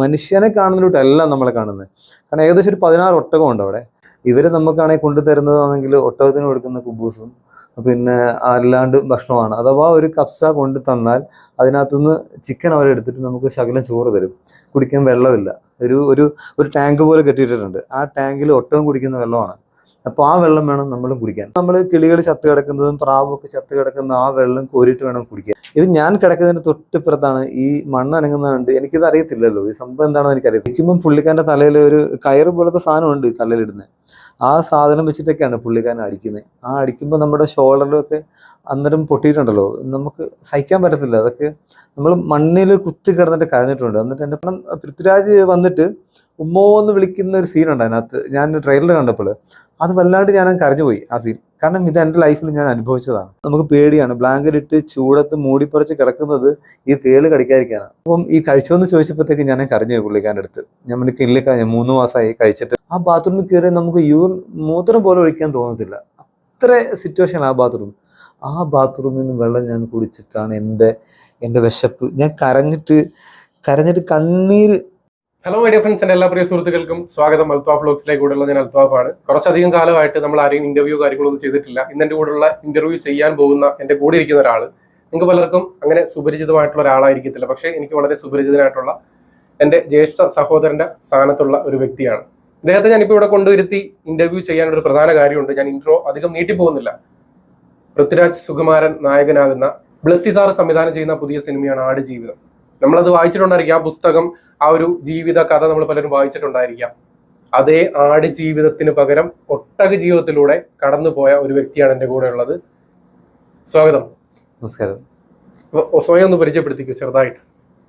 മനുഷ്യനെ കാണുന്നതിലോട്ടല്ല നമ്മളെ കാണുന്നത്. കാരണം ഏകദേശം ഒരു പതിനാറ് ഒട്ടകം ഉണ്ട് അവിടെ. ഇവർ നമുക്കാണെങ്കിൽ കൊണ്ടുതരുന്നതാണെങ്കിൽ ഒട്ടകത്തിന് കൊടുക്കുന്ന കുബൂസും പിന്നെ അല്ലാണ്ട് ഭക്ഷണമാണ്. അഥവാ ഒരു കപ്സ കൊണ്ട് തന്നാൽ അതിനകത്തുനിന്ന് ചിക്കൻ അവരെടുത്തിട്ട് നമുക്ക് ശകലം ചോറ് തരും. കുടിക്കാൻ വെള്ളമില്ല. ഒരു ഒരു ഒരു ടാങ്ക് പോലെ കെട്ടിയിട്ടിട്ടുണ്ട്. ആ ടാങ്കിൽ ഒട്ടകം കുടിക്കുന്ന വെള്ളമാണ്. അപ്പോൾ ആ വെള്ളം വേണം നമ്മളും കുടിക്കാൻ. നമ്മൾ കിളികൾ ചത്ത് കിടക്കുന്നതും പ്രാവൊക്കെ ചത്ത് കിടക്കുന്ന ആ വെള്ളം കോരിയിട്ട് വേണം കുടിക്കാൻ. ഇത് ഞാൻ കിടക്കുന്നതിന് തൊട്ടിപ്പുറത്താണ് ഈ മണ്ണ് അനങ്ങുന്നതുകൊണ്ട് എനിക്കിത് അറിയത്തില്ലല്ലോ. ഈ സംഭവം എന്താണെന്ന് എനിക്കറിയാം ഇരിക്കുമ്പം പുള്ളിക്കാരന്റെ തലയിൽ ഒരു കയറ് പോലത്തെ സാധനമുണ്ട് തലയിലിടുന്നത് ആ സാധനം വെച്ചിട്ടൊക്കെയാണ് പുള്ളിക്കാരൻ അടിക്കുന്നത് ആ അടിക്കുമ്പോൾ നമ്മുടെ ഷോൾഡറിലൊക്കെ അന്നേരം പൊട്ടിയിട്ടുണ്ടല്ലോ. നമുക്ക് സഹിക്കാൻ പറ്റത്തില്ല. അതൊക്കെ നമ്മൾ മണ്ണിൽ കുത്തി കിടന്നിട്ട് കരഞ്ഞിട്ടുണ്ട്. എന്നിട്ട് എന്റെ പണം പൃഥ്വിരാജ് വന്നിട്ട് ഉമ്മോ എന്ന് വിളിക്കുന്ന ഒരു സീനുണ്ട് അതിനകത്ത്. ഞാൻ ട്രെയിലർ കണ്ടപ്പോൾ അത് വല്ലാണ്ട് ഞാൻ കരഞ്ഞു പോയി ആ സീൻ കാരണം ഇത് എന്റെ ലൈഫിൽ ഞാൻ അനുഭവിച്ചതാണ്. നമുക്ക് പേടിയാണ്. ബ്ലാങ്കറ്റ് ഇട്ട് ചൂടത്ത് മൂടിപ്പറിച്ച് കിടക്കുന്നത് ഈ തേൾ കടിക്കാതിരിക്കാനാണ് അപ്പം ഈ കഴിച്ചോന്ന് ചോദിച്ചപ്പോഴത്തേക്ക് ഞാൻ കരഞ്ഞു പോയി പുള്ളിക്കാരന്റെ അടുത്ത്. ഞാൻ എനിക്ക് കില്ലിക്ക ഞാൻ മൂന്ന് മാസമായി കഴിച്ചിട്ട്. ആ ബാത്റൂമിൽ കയറി നമുക്ക് യൂർ മൂത്രം പോലും ഒഴിക്കാൻ തോന്നത്തില്ല. അത്ര സിറ്റുവേഷൻ ആ ബാത്റൂം ആ ബാത്റൂമിൽ നിന്ന് വെള്ളം ഞാൻ കുടിച്ചിട്ടാണ് എന്റെ എന്റെ വിശപ്പ്. ഞാൻ കരഞ്ഞിട്ട് കരഞ്ഞിട്ട് കണ്ണീര് ഹലോ മൈ ഡിയർ ഫ്രണ്ട്സ് എന്റെ എല്ലാ പ്രിയ സുഹൃത്തുക്കൾക്കും സ്വാഗതം. അൽത്താഫ് വ്ലോഗ്സിലേക്ക് കൂടെയുള്ള ഞാൻ അൽത്താഫാണ് കുറച്ചധികം കാലമായിട്ട് നമ്മൾ ആരെയും ഇന്റർവ്യൂ കാര്യങ്ങളൊന്നും ചെയ്തിട്ടില്ല. ഇന്ന് എന്റെ കൂടെയുള്ള ഇന്റർവ്യൂ ചെയ്യാൻ പോകുന്ന എന്റെ കൂടെ ഇരിക്കുന്ന ഒരാൾ നിങ്ങൾക്ക് പലർക്കും അങ്ങനെ സുപരിചിതമായിട്ടുള്ള ഒരാളായിരിക്കത്തില്ല. പക്ഷേ എനിക്ക് വളരെ സുപരിചിതനായിട്ടുള്ള എന്റെ ജ്യേഷ്ഠ സഹോദരന്റെ സ്ഥാനത്തുള്ള ഒരു വ്യക്തിയാണ്. അദ്ദേഹത്തെ ഞാനിപ്പോൾ ഇവിടെ കൊണ്ടുവരുത്തി ഇന്റർവ്യൂ ചെയ്യാനൊരു പ്രധാന കാര്യമുണ്ട്. ഞാൻ ഇൻട്രോ അധികം നീട്ടിപ്പോകുന്നില്ല പൃഥ്വിരാജ് സുകുമാരൻ നായകനാകുന്ന ബ്ലസ്സി സാർ സംവിധാനം ചെയ്യുന്ന പുതിയ സിനിമയാണ് ആട് ജീവിതം നമ്മളത് വായിച്ചിട്ടുണ്ടായിരിക്കും. ആ പുസ്തകം ആ ഒരു ജീവിത കഥ നമ്മൾ പലരും വായിച്ചിട്ടുണ്ടായിരിക്കാം. അതേ ആട് ജീവിതത്തിന് പകരം ഒട്ടക ജീവിതത്തിലൂടെ കടന്നുപോയ ഒരു വ്യക്തിയാണ് എന്റെ കൂടെ ഉള്ളത്. സ്വാഗതം. നമസ്കാരം. സ്വയം ഒന്ന് പരിചയപ്പെടുത്തിക്കോ ചെറുതായിട്ട്.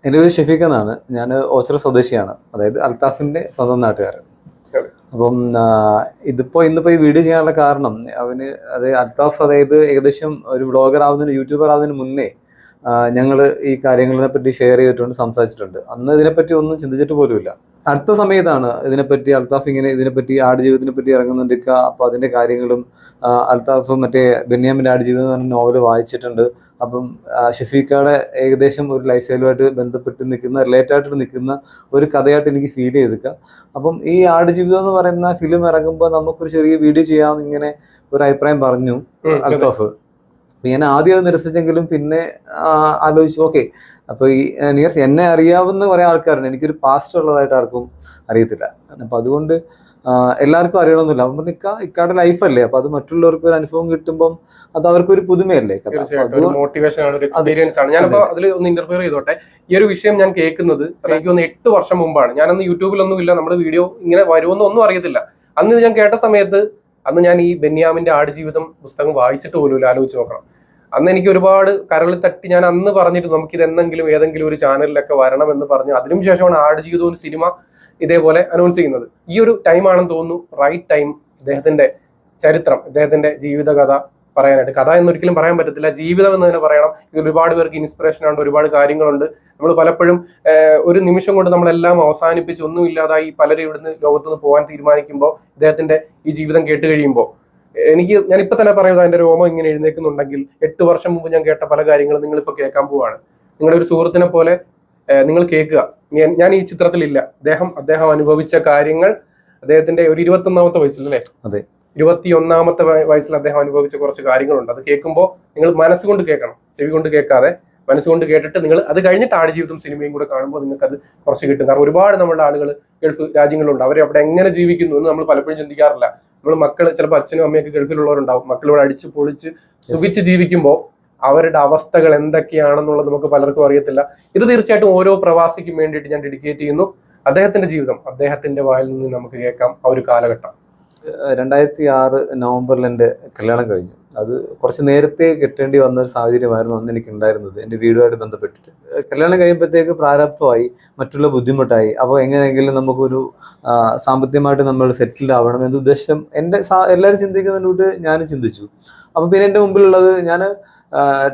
എന്റെ പേര് ഷെഫീഖ് എന്നാണ്. ഞാൻ ഓച്ചറ സ്വദേശിയാണ്. അതായത് അൽത്താഫിന്റെ സ്വന്തം നാട്ടുകാരൻ. അപ്പം ഇതിപ്പോൾ ഇതിപ്പോ ഇന്നിപ്പോ ഈ വീഡിയോ ചെയ്യാനുള്ള കാരണം അവന് അതായത് അൽത്താഫ് അതായത് ഏകദേശം ഒരു വ്ളോഗർ ആവുന്നതിന് യൂട്യൂബർ ആവുന്നതിന് മുന്നേ ഞങ്ങൾ ഈ കാര്യങ്ങളെ പറ്റി ഷെയർ ചെയ്തിട്ടുണ്ട് സംസാരിച്ചിട്ടുണ്ട്. അന്ന് ഇതിനെപ്പറ്റി ഒന്നും ചിന്തിച്ചിട്ട് പോലുമില്ല. അടുത്ത സമയത്താണ് ഇതിനെപ്പറ്റി അൽത്താഫ് ഇങ്ങനെ ഇതിനെപ്പറ്റി ആടുജീവിതത്തിനെ പറ്റി ഇറങ്ങുന്നുണ്ട് അപ്പോൾ അതിന്റെ കാര്യങ്ങളും അൽത്താഫ് മറ്റേ ബെന്യാമിന്റെ ആടുജീവിതം എന്ന് പറഞ്ഞ നോവൽ വായിച്ചിട്ടുണ്ട്. അപ്പം ഷഫീഖയുടെ ഏകദേശം ഒരു ലൈഫ് സ്റ്റൈലുമായിട്ട് ബന്ധപ്പെട്ട് നിൽക്കുന്ന റിലേറ്റ് ആയിട്ട് നിൽക്കുന്ന ഒരു കഥയായിട്ട് എനിക്ക് ഫീൽ ചെയ്തിക്ക അപ്പം ഈ ആടുജീവിതം എന്ന് പറയുന്ന ഫിലിം ഇറങ്ങുമ്പോൾ നമുക്കൊരു ചെറിയ വീഡിയോ ചെയ്യാമെന്ന് ഇങ്ങനെ ഒരു അഭിപ്രായം പറഞ്ഞു അൽത്താഫ് ഞാൻ ആദ്യം അത് നിരസിച്ചെങ്കിലും പിന്നെ ആലോചിച്ചു ഓക്കെ അപ്പോൾ ഈ നിയർ എന്നെ അറിയാവുന്ന കുറെ ആൾക്കാരുണ്ട്. എനിക്കൊരു പാസ്റ്റ് ഉള്ളതായിട്ട് ആർക്കും അറിയത്തില്ല. അപ്പൊ അതുകൊണ്ട് എല്ലാവർക്കും അറിയണമെന്നില്ല അപ്പം ഇക്ക ഇക്കാടെ ലൈഫല്ലേ അപ്പൊ അത് മറ്റുള്ളവർക്ക് ഒരു അനുഭവം കിട്ടുമ്പം അത് അവർക്കൊരു പുതുമയല്ലേ ആണ് ഒരു എക്സ്പീരിയൻസ് ആണ്. ഞാനിപ്പോ അതിൽ ഒന്ന് ഇന്റർഫിയർ ചെയ്തോട്ടെ. ഈ ഒരു വിഷയം ഞാൻ കേൾക്കുന്നത് എനിക്ക് ഒന്ന് എട്ട് വർഷം മുമ്പാണ്. ഞാനന്ന് യൂട്യൂബിലൊന്നും ഇല്ല നമ്മുടെ വീഡിയോ ഇങ്ങനെ വരുമെന്നൊന്നും അറിയത്തില്ല. അന്ന് ഇത് ഞാൻ കേട്ട സമയത്ത് അന്ന് ഞാൻ ഈ ബെന്യാമിന്റെ ആടുജീവിതം പുസ്തകം വായിച്ചിട്ട് പോലും ആലോചിച്ച് നോക്കണം. അന്ന് എനിക്ക് ഒരുപാട് കരളിൽ തട്ടി ഞാൻ അന്ന് പറഞ്ഞിട്ട് നമുക്ക് ഇത് എന്തെങ്കിലും ഏതെങ്കിലും ഒരു ചാനലിലൊക്കെ വരണം എന്ന് പറഞ്ഞു അതിനും ശേഷമാണ് ആടുജീവിതം ഒരു സിനിമ ഇതേപോലെ അനൗൺസ് ചെയ്യുന്നത്. ഈ ഒരു ടൈം ആണെന്ന് തോന്നുന്നു റൈറ്റ് ടൈം ഇദ്ദേഹത്തിന്റെ ചരിത്രം ഇദ്ദേഹത്തിന്റെ ജീവിതകഥ പറയാനായിട്ട്. കഥ എന്നൊരിക്കലും പറയാൻ പറ്റത്തില്ല. ജീവിതം എന്ന് തന്നെ പറയണം. ഒരുപാട് പേർക്ക് ഇൻസ്പിറേഷൻ ഉണ്ട് ഒരുപാട് കാര്യങ്ങളുണ്ട്. നമ്മൾ പലപ്പോഴും ഒരു നിമിഷം കൊണ്ട് നമ്മളെല്ലാം അവസാനിപ്പിച്ച് ഒന്നും ഇല്ലാതായി പലരും ഇവിടുന്ന് ലോകത്തുനിന്ന് പോകാൻ തീരുമാനിക്കുമ്പോൾ ഇദ്ദേഹത്തിന്റെ ഈ ജീവിതം കേട്ട് കഴിയുമ്പോൾ. എനിക്ക് ഞാൻ ഇപ്പൊ തന്നെ പറയുന്നത് എന്റെ രോമം ഇങ്ങനെ എഴുന്നേക്കുന്നുണ്ടെങ്കിൽ എട്ട് വർഷം മുമ്പ് ഞാൻ കേട്ട പല കാര്യങ്ങളും നിങ്ങൾ ഇപ്പൊ കേൾക്കാൻ പോവാണ്. നിങ്ങളുടെ ഒരു സുഹൃത്തിനെ പോലെ നിങ്ങൾ കേൾക്കുക. ഞാൻ- ഈ ചിത്രത്തിലില്ല. അദ്ദേഹം അദ്ദേഹം അനുഭവിച്ച കാര്യങ്ങൾ അദ്ദേഹത്തിന്റെ ഒരു ഇരുപത്തി ഒന്നാമത്തെ വയസ്സിൽ അല്ലേ അതെ. ഇരുപത്തി ഒന്നാമത്തെ വയസ്സിൽ അദ്ദേഹം അനുഭവിച്ച കുറച്ച് കാര്യങ്ങളുണ്ട്. അത് കേൾക്കുമ്പോൾ നിങ്ങൾ മനസ്സുകൊണ്ട് കേൾക്കണം. ചെവി കൊണ്ട് കേൾക്കാതെ മനസ്സുകൊണ്ട് കേട്ടിട്ട് നിങ്ങൾ അത് കഴിഞ്ഞിട്ട് ആടുജീവിതം സിനിമയും കൂടെ കാണുമ്പോൾ നിങ്ങൾക്ക് അത് കുറച്ച് കിട്ടും. കാരണം ഒരുപാട് നമ്മുടെ ആളുകൾ ഗൾഫ് രാജ്യങ്ങളുണ്ട്. അവർ അവിടെ എങ്ങനെ ജീവിക്കുന്നു എന്ന് നമ്മൾ പലപ്പോഴും ചിന്തിക്കാറില്ല. നമ്മൾ മക്കൾ ചിലപ്പോൾ അച്ഛനും അമ്മയൊക്കെ ഗൾഫിലുള്ളവരുണ്ടാവും. മക്കളിവിടെ അടിച്ച് പൊളിച്ച് സുഖിച്ച് ജീവിക്കുമ്പോൾ അവരുടെ അവസ്ഥകൾ എന്തൊക്കെയാണെന്നുള്ളത് നമുക്ക് പലർക്കും അറിയത്തില്ല. ഇത് തീർച്ചയായിട്ടും ഓരോ പ്രവാസിക്കും വേണ്ടിയിട്ട് ഞാൻ ഡെഡിക്കേറ്റ് ചെയ്യുന്നു. അദ്ദേഹത്തിന്റെ ജീവിതം അദ്ദേഹത്തിന്റെ വായിൽ നിന്ന് നമുക്ക് കേൾക്കാം ആ ഒരു കാലഘട്ടം. രണ്ടായിരത്തി ആറ് നവംബറിൽ എന്റെ കല്യാണം കഴിഞ്ഞു. അത് കുറച്ച് നേരത്തെ കിട്ടേണ്ടി വന്ന ഒരു സാഹചര്യമായിരുന്നു അന്ന് എനിക്ക് ഉണ്ടായിരുന്നത് എന്റെ വീടുമായിട്ട് ബന്ധപ്പെട്ടിട്ട്. കല്യാണം കഴിയുമ്പോഴത്തേക്ക് പ്രാരാബ്ധമായി മറ്റുള്ള ബുദ്ധിമുട്ടായി. അപ്പോൾ എങ്ങനെയെങ്കിലും നമുക്കൊരു സാമ്പത്തികമായിട്ട് നമ്മൾ സെറ്റിൽഡ് ആവണം എന്ന ഉദ്ദേശം എന്റെ എല്ലാവരും ചിന്തിക്കുന്നതിനോട് ഞാനും ചിന്തിച്ചു. അപ്പോൾ പിന്നെ എന്റെ മുമ്പിലുള്ളത് ഞാൻ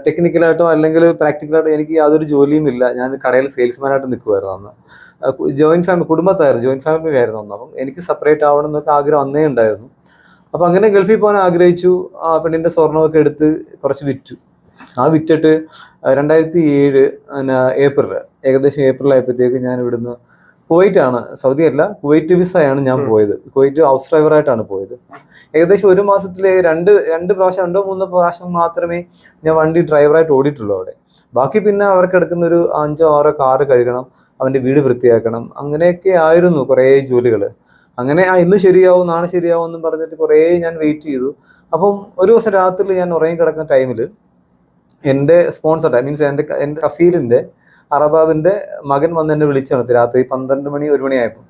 ടെക്നിക്കലായിട്ടോ അല്ലെങ്കിൽ പ്രാക്ടിക്കലായിട്ടോ എനിക്ക് യാതൊരു ജോലിയും ഇല്ല. ഞാൻ കടയിൽ സെയിൽസ്മാനായിട്ട് നിൽക്കുമായിരുന്നു അന്ന്. ജോയിന്റ് ഫാമിലി കുടുംബത്തായിരുന്നു. ജോയിന്റ് ഫാമിലി ആയിരുന്നു അന്ന്. അപ്പം എനിക്ക് സെപ്പറേറ്റ് ആവണം എന്നൊക്കെ ആഗ്രഹം അന്നേ ഉണ്ടായിരുന്നു. അപ്പം അങ്ങനെ ഗൾഫിൽ പോകാൻ ആഗ്രഹിച്ചു. ആ പെണ്ണിന്റെ സ്വർണമൊക്കെ എടുത്ത് കുറച്ച് വിറ്റു. ആ വിറ്റിട്ട് രണ്ടായിരത്തി ഏഴ് പിന്നെ ഏപ്രിൽ ഏകദേശം ഏപ്രിൽ ആയപ്പോഴത്തേക്ക് ഞാൻ ഇവിടുന്ന് കുവൈറ്റാണ് സൗദി അല്ല കുവൈറ്റ് വിസയാണ് ഞാൻ. പോയത്. കുവൈറ്റ് ഹൗസ് ഡ്രൈവറായിട്ടാണ് പോയത്. ഏകദേശം ഒരു മാസത്തിലെ രണ്ട് രണ്ട് പ്രാവശ്യം രണ്ടോ മൂന്നോ പ്രാവശ്യം മാത്രമേ ഞാൻ വണ്ടി ഡ്രൈവറായിട്ട് ഓടിയിട്ടുള്ളൂ അവിടെ. ബാക്കി പിന്നെ അവർക്ക് എടുക്കുന്ന ഒരു അഞ്ചോ ആറോ കാറ് കഴുകണം അവന്റെ വീട് വൃത്തിയാക്കണം അങ്ങനെയൊക്കെ ആയിരുന്നു കുറേ ജോലികൾ അങ്ങനെ ആ ഇന്ന് ശരിയാവും നാളെ ശരിയാവും എന്നും പറഞ്ഞിട്ട് കുറേ ഞാൻ വെയിറ്റ് ചെയ്തു. അപ്പം ഒരു ദിവസം രാത്രി ഞാൻ ഉറങ്ങി കിടക്കുന്ന ടൈമിൽ എന്റെ സ്പോൺസർ മീൻസ് എന്റെ എന്റെ കഫീലിന്റെ അറബാബിന്റെ മകൻ വന്ന് എന്നെ വിളിച്ചു രാത്രി പന്ത്രണ്ട് മണി ഒരു മണിയായപ്പോൾ.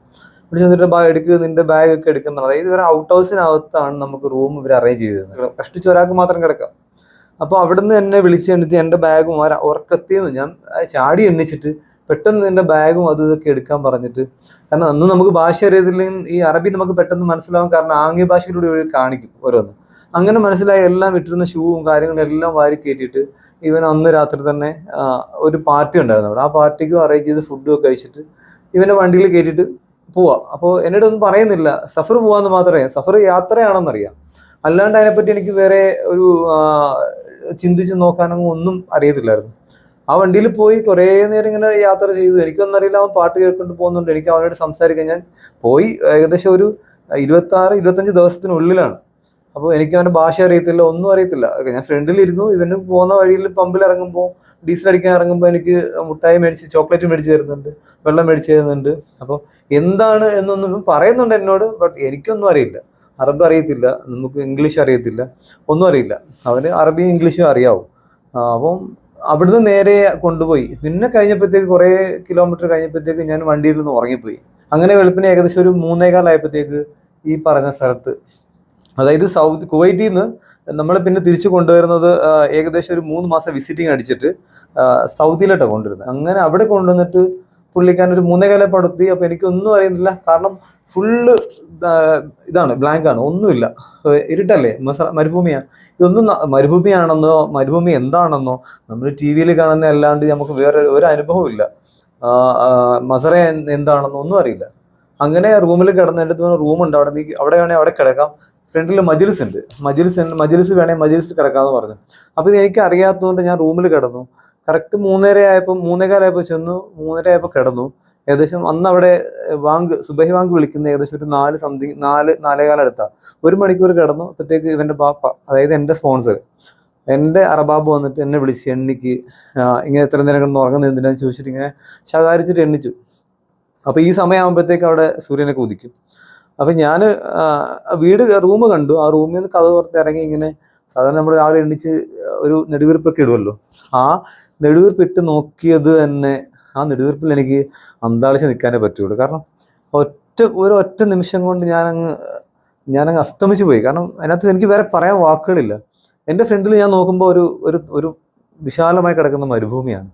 വിളിച്ചു വന്നിട്ട് ബാ എടുക്കുക നിന്റെ ബാഗ് ഒക്കെ എടുക്കുന്ന അതായത് ഇവർ ഔട്ട് ഹൗസിനകത്താണ് നമുക്ക് റൂം ഇവർ അറേഞ്ച് ചെയ്തത് കഷ്ടിച്ച് ഒരാൾക്ക് മാത്രം കിടക്കാം. അപ്പോൾ അവിടുന്ന് എന്നെ വിളിച്ചു കണ്ടിട്ട് എന്റെ ബാഗും ആ ഉറക്കത്തിന്ന് ഞാൻ ചാടി എണ്ണിച്ചിട്ട് പെട്ടെന്ന് എന്റെ ബാഗും അതും ഇതൊക്കെ എടുക്കാൻ പറഞ്ഞിട്ട് കാരണം അന്ന് നമുക്ക് ഭാഷ അറിയത്തില്ലെങ്കിൽ ഈ അറബി നമുക്ക് പെട്ടെന്ന് മനസ്സിലാവും കാരണം ആംഗ്യ ഭാഷയിലൂടെ കാണിക്കും ഓരോന്ന്. അങ്ങനെ മനസ്സിലായി എല്ലാം ഇട്ടിരുന്ന ഷൂവും കാര്യങ്ങളും എല്ലാം വാരി കയറ്റിയിട്ട് ഇവൻ അന്ന് രാത്രി തന്നെ ഒരു പാർട്ടി ഉണ്ടായിരുന്നു അവിടെ. ആ പാർട്ടിക്കും അറേഞ്ച് ചെയ്ത് ഫുഡും ഒക്കെ കഴിച്ചിട്ട് ഇവന്റെ വണ്ടിയിൽ കയറ്റിയിട്ട് പോവാ. അപ്പോൾ എന്നോട് ഒന്നും പറയുന്നില്ല. സഫർ പോവാന്ന് മാത്രമേ സഫർ യാത്രയാണെന്നറിയാം. അല്ലാണ്ട് അതിനെപ്പറ്റി എനിക്ക് വേറെ ഒരു ചിന്തിച്ച് നോക്കാനൊന്നും ഒന്നും അറിയത്തില്ലായിരുന്നു. ആ വണ്ടിയിൽ പോയി കുറേ നേരം ഇങ്ങനെ യാത്ര ചെയ്തു. എനിക്കൊന്നും അറിയില്ല അവൻ പാട്ട് കേൾക്കൊണ്ട് പോകുന്നുണ്ട്. എനിക്ക് അവനോട് സംസാരിക്കാൻ ഞാൻ പോയി ഏകദേശം ഒരു ഇരുപത്തി ആറ് ഇരുപത്തഞ്ച് ദിവസത്തിനുള്ളിലാണ്. അപ്പോൾ എനിക്ക് അവന്റെ ഭാഷ അറിയത്തില്ല ഒന്നും അറിയത്തില്ല. ഞാൻ ഫ്രണ്ടിലിരുന്നു ഇവന് പോകുന്ന വഴിയിൽ പമ്പിൽ ഇറങ്ങുമ്പോൾ ഡീസൽ അടിക്കാൻ ഇറങ്ങുമ്പോൾ എനിക്ക് മുട്ടായി മേടിച്ച് ചോക്ലേറ്റ് മേടിച്ച് തരുന്നുണ്ട് വെള്ളം മേടിച്ച് തരുന്നുണ്ട്. അപ്പോൾ എന്താണ് എന്നൊന്നും പറയുന്നുണ്ട് എന്നോട് ബട്ട് എനിക്കൊന്നും അറിയില്ല. അറബ് അറിയത്തില്ല നമുക്ക് ഇംഗ്ലീഷ് അറിയത്തില്ല ഒന്നും അറിയില്ല. അവന് അറബിയും ഇംഗ്ലീഷും അറിയാവും. അപ്പം അവിടുന്ന് നേരെ കൊണ്ടുപോയി. പിന്നെ കഴിഞ്ഞപ്പോഴത്തേക്ക് കുറേ കിലോമീറ്റർ കഴിഞ്ഞപ്പോഴത്തേക്ക് ഞാൻ വണ്ടിയിൽ നിന്ന് ഉറങ്ങിപ്പോയി. അങ്ങനെ വെളുപ്പിന് ഏകദേശം ഒരു മൂന്നേകാലായപ്പോഴത്തേക്ക് ഈ പറഞ്ഞ സ്ഥലത്ത് അതായത് സൗദി കുവൈറ്റിൽ നിന്ന് നമ്മൾ പിന്നെ തിരിച്ചു കൊണ്ടുവരുന്നത് ഏകദേശം ഒരു മൂന്ന് മാസം വിസിറ്റിംഗ് അടിച്ചിട്ട് സൗദിയിലോട്ടാണ് കൊണ്ടുവരുന്നത്. അങ്ങനെ അവിടെ കൊണ്ടുവന്നിട്ട് പുള്ളിക്കാരൻ ഒരു മൂന്നേകാല പടുത്തി. അപ്പോൾ എനിക്കൊന്നും അറിയുന്നില്ല കാരണം ഫുള്ള് ഇതാണ് ബ്ലാങ്ക് ആണ്. ഒന്നുമില്ല. ഇരുട്ടല്ലേ? മരുഭൂമിയാണ് ഇതൊന്നും മരുഭൂമിയാണെന്നോ മരുഭൂമി എന്താണെന്നോ നമ്മൾ ടി വിയിൽ കാണുന്ന അല്ലാണ്ട് നമുക്ക് വേറെ ഒരു അനുഭവവും ഇല്ല. മസറ എന്ത് എന്താണെന്നോ ഒന്നും അറിയില്ല. അങ്ങനെ റൂമിൽ കിടന്നിട്ട് റൂമുണ്ട്. അവിടെ നീ അവിടെ വേണേൽ അവിടെ കിടക്കാം. ഫ്രണ്ടിൽ മജിലിസ് ഉണ്ട്. മജിലിസ് ഉണ്ട്. മജിലിസ് വേണേൽ മജിൽസിൽ കിടക്കാമെന്ന് പറഞ്ഞു. അപ്പോൾ എനിക്ക് അറിയാത്തതുകൊണ്ട് ഞാൻ റൂമിൽ കിടന്നു. കറക്റ്റ് മൂന്നര ആയപ്പോൾ മൂന്നേകാലായപ്പോൾ ചെന്നു. മൂന്നര ആയപ്പോൾ കിടന്നു. ഏകദേശം അന്ന് അവിടെ വാങ്ക് സുബഹി വാങ്ക് വിളിക്കുന്ന ഏകദേശം ഒരു നാല് സംതിങ് നാല് നാലേകാലം അടുത്താ. ഒരു മണിക്കൂർ കിടന്നു. അപ്പോഴത്തേക്ക് ഇവന്റെ പാപ്പ അതായത് എന്റെ സ്പോൺസർ എന്റെ അറബാബ് വന്നിട്ട് എന്നെ വിളിച്ച് എണ്ണിക്ക്. ഇങ്ങനെ എത്ര നേരം കിടന്ന് ഉറങ്ങുന്നത് എന്തിനാന്ന് ചോദിച്ചിട്ട് ഇങ്ങനെ ശകാരിച്ചിട്ട് എണ്ണിച്ചു. അപ്പോൾ ഈ സമയമാകുമ്പോഴത്തേക്ക് അവിടെ സൂര്യനൊക്കെ ഉദിക്കും. അപ്പം ഞാൻ വീട് റൂം കണ്ടു. ആ റൂമിൽ നിന്ന് കഥ പുറത്ത് ഇറങ്ങി ഇങ്ങനെ സാധാരണ നമ്മൾ രാവിലെ എണ്ണിച്ച് ഒരു നെടുവീർപ്പൊക്കെ ഇടുമല്ലോ ആ നെടുവീർപ്പ് ഇട്ട് നോക്കിയത് തന്നെ ആ നെടുവീർപ്പിൽ എനിക്ക് അന്താളിച്ച് നിൽക്കാനേ പറ്റുള്ളൂ. കാരണം ഒറ്റ ഒരു ഒറ്റ നിമിഷം കൊണ്ട് ഞാനങ്ങ് ഞാനങ്ങ് അസ്തമിച്ചു പോയി. കാരണം അതിനകത്ത് എനിക്ക് വേറെ പറയാൻ വാക്കുകളില്ല. എന്റെ ഫ്രണ്ടിൽ ഞാൻ നോക്കുമ്പോൾ ഒരു ഒരു ഒരു വിശാലമായി കിടക്കുന്ന മരുഭൂമിയാണ്.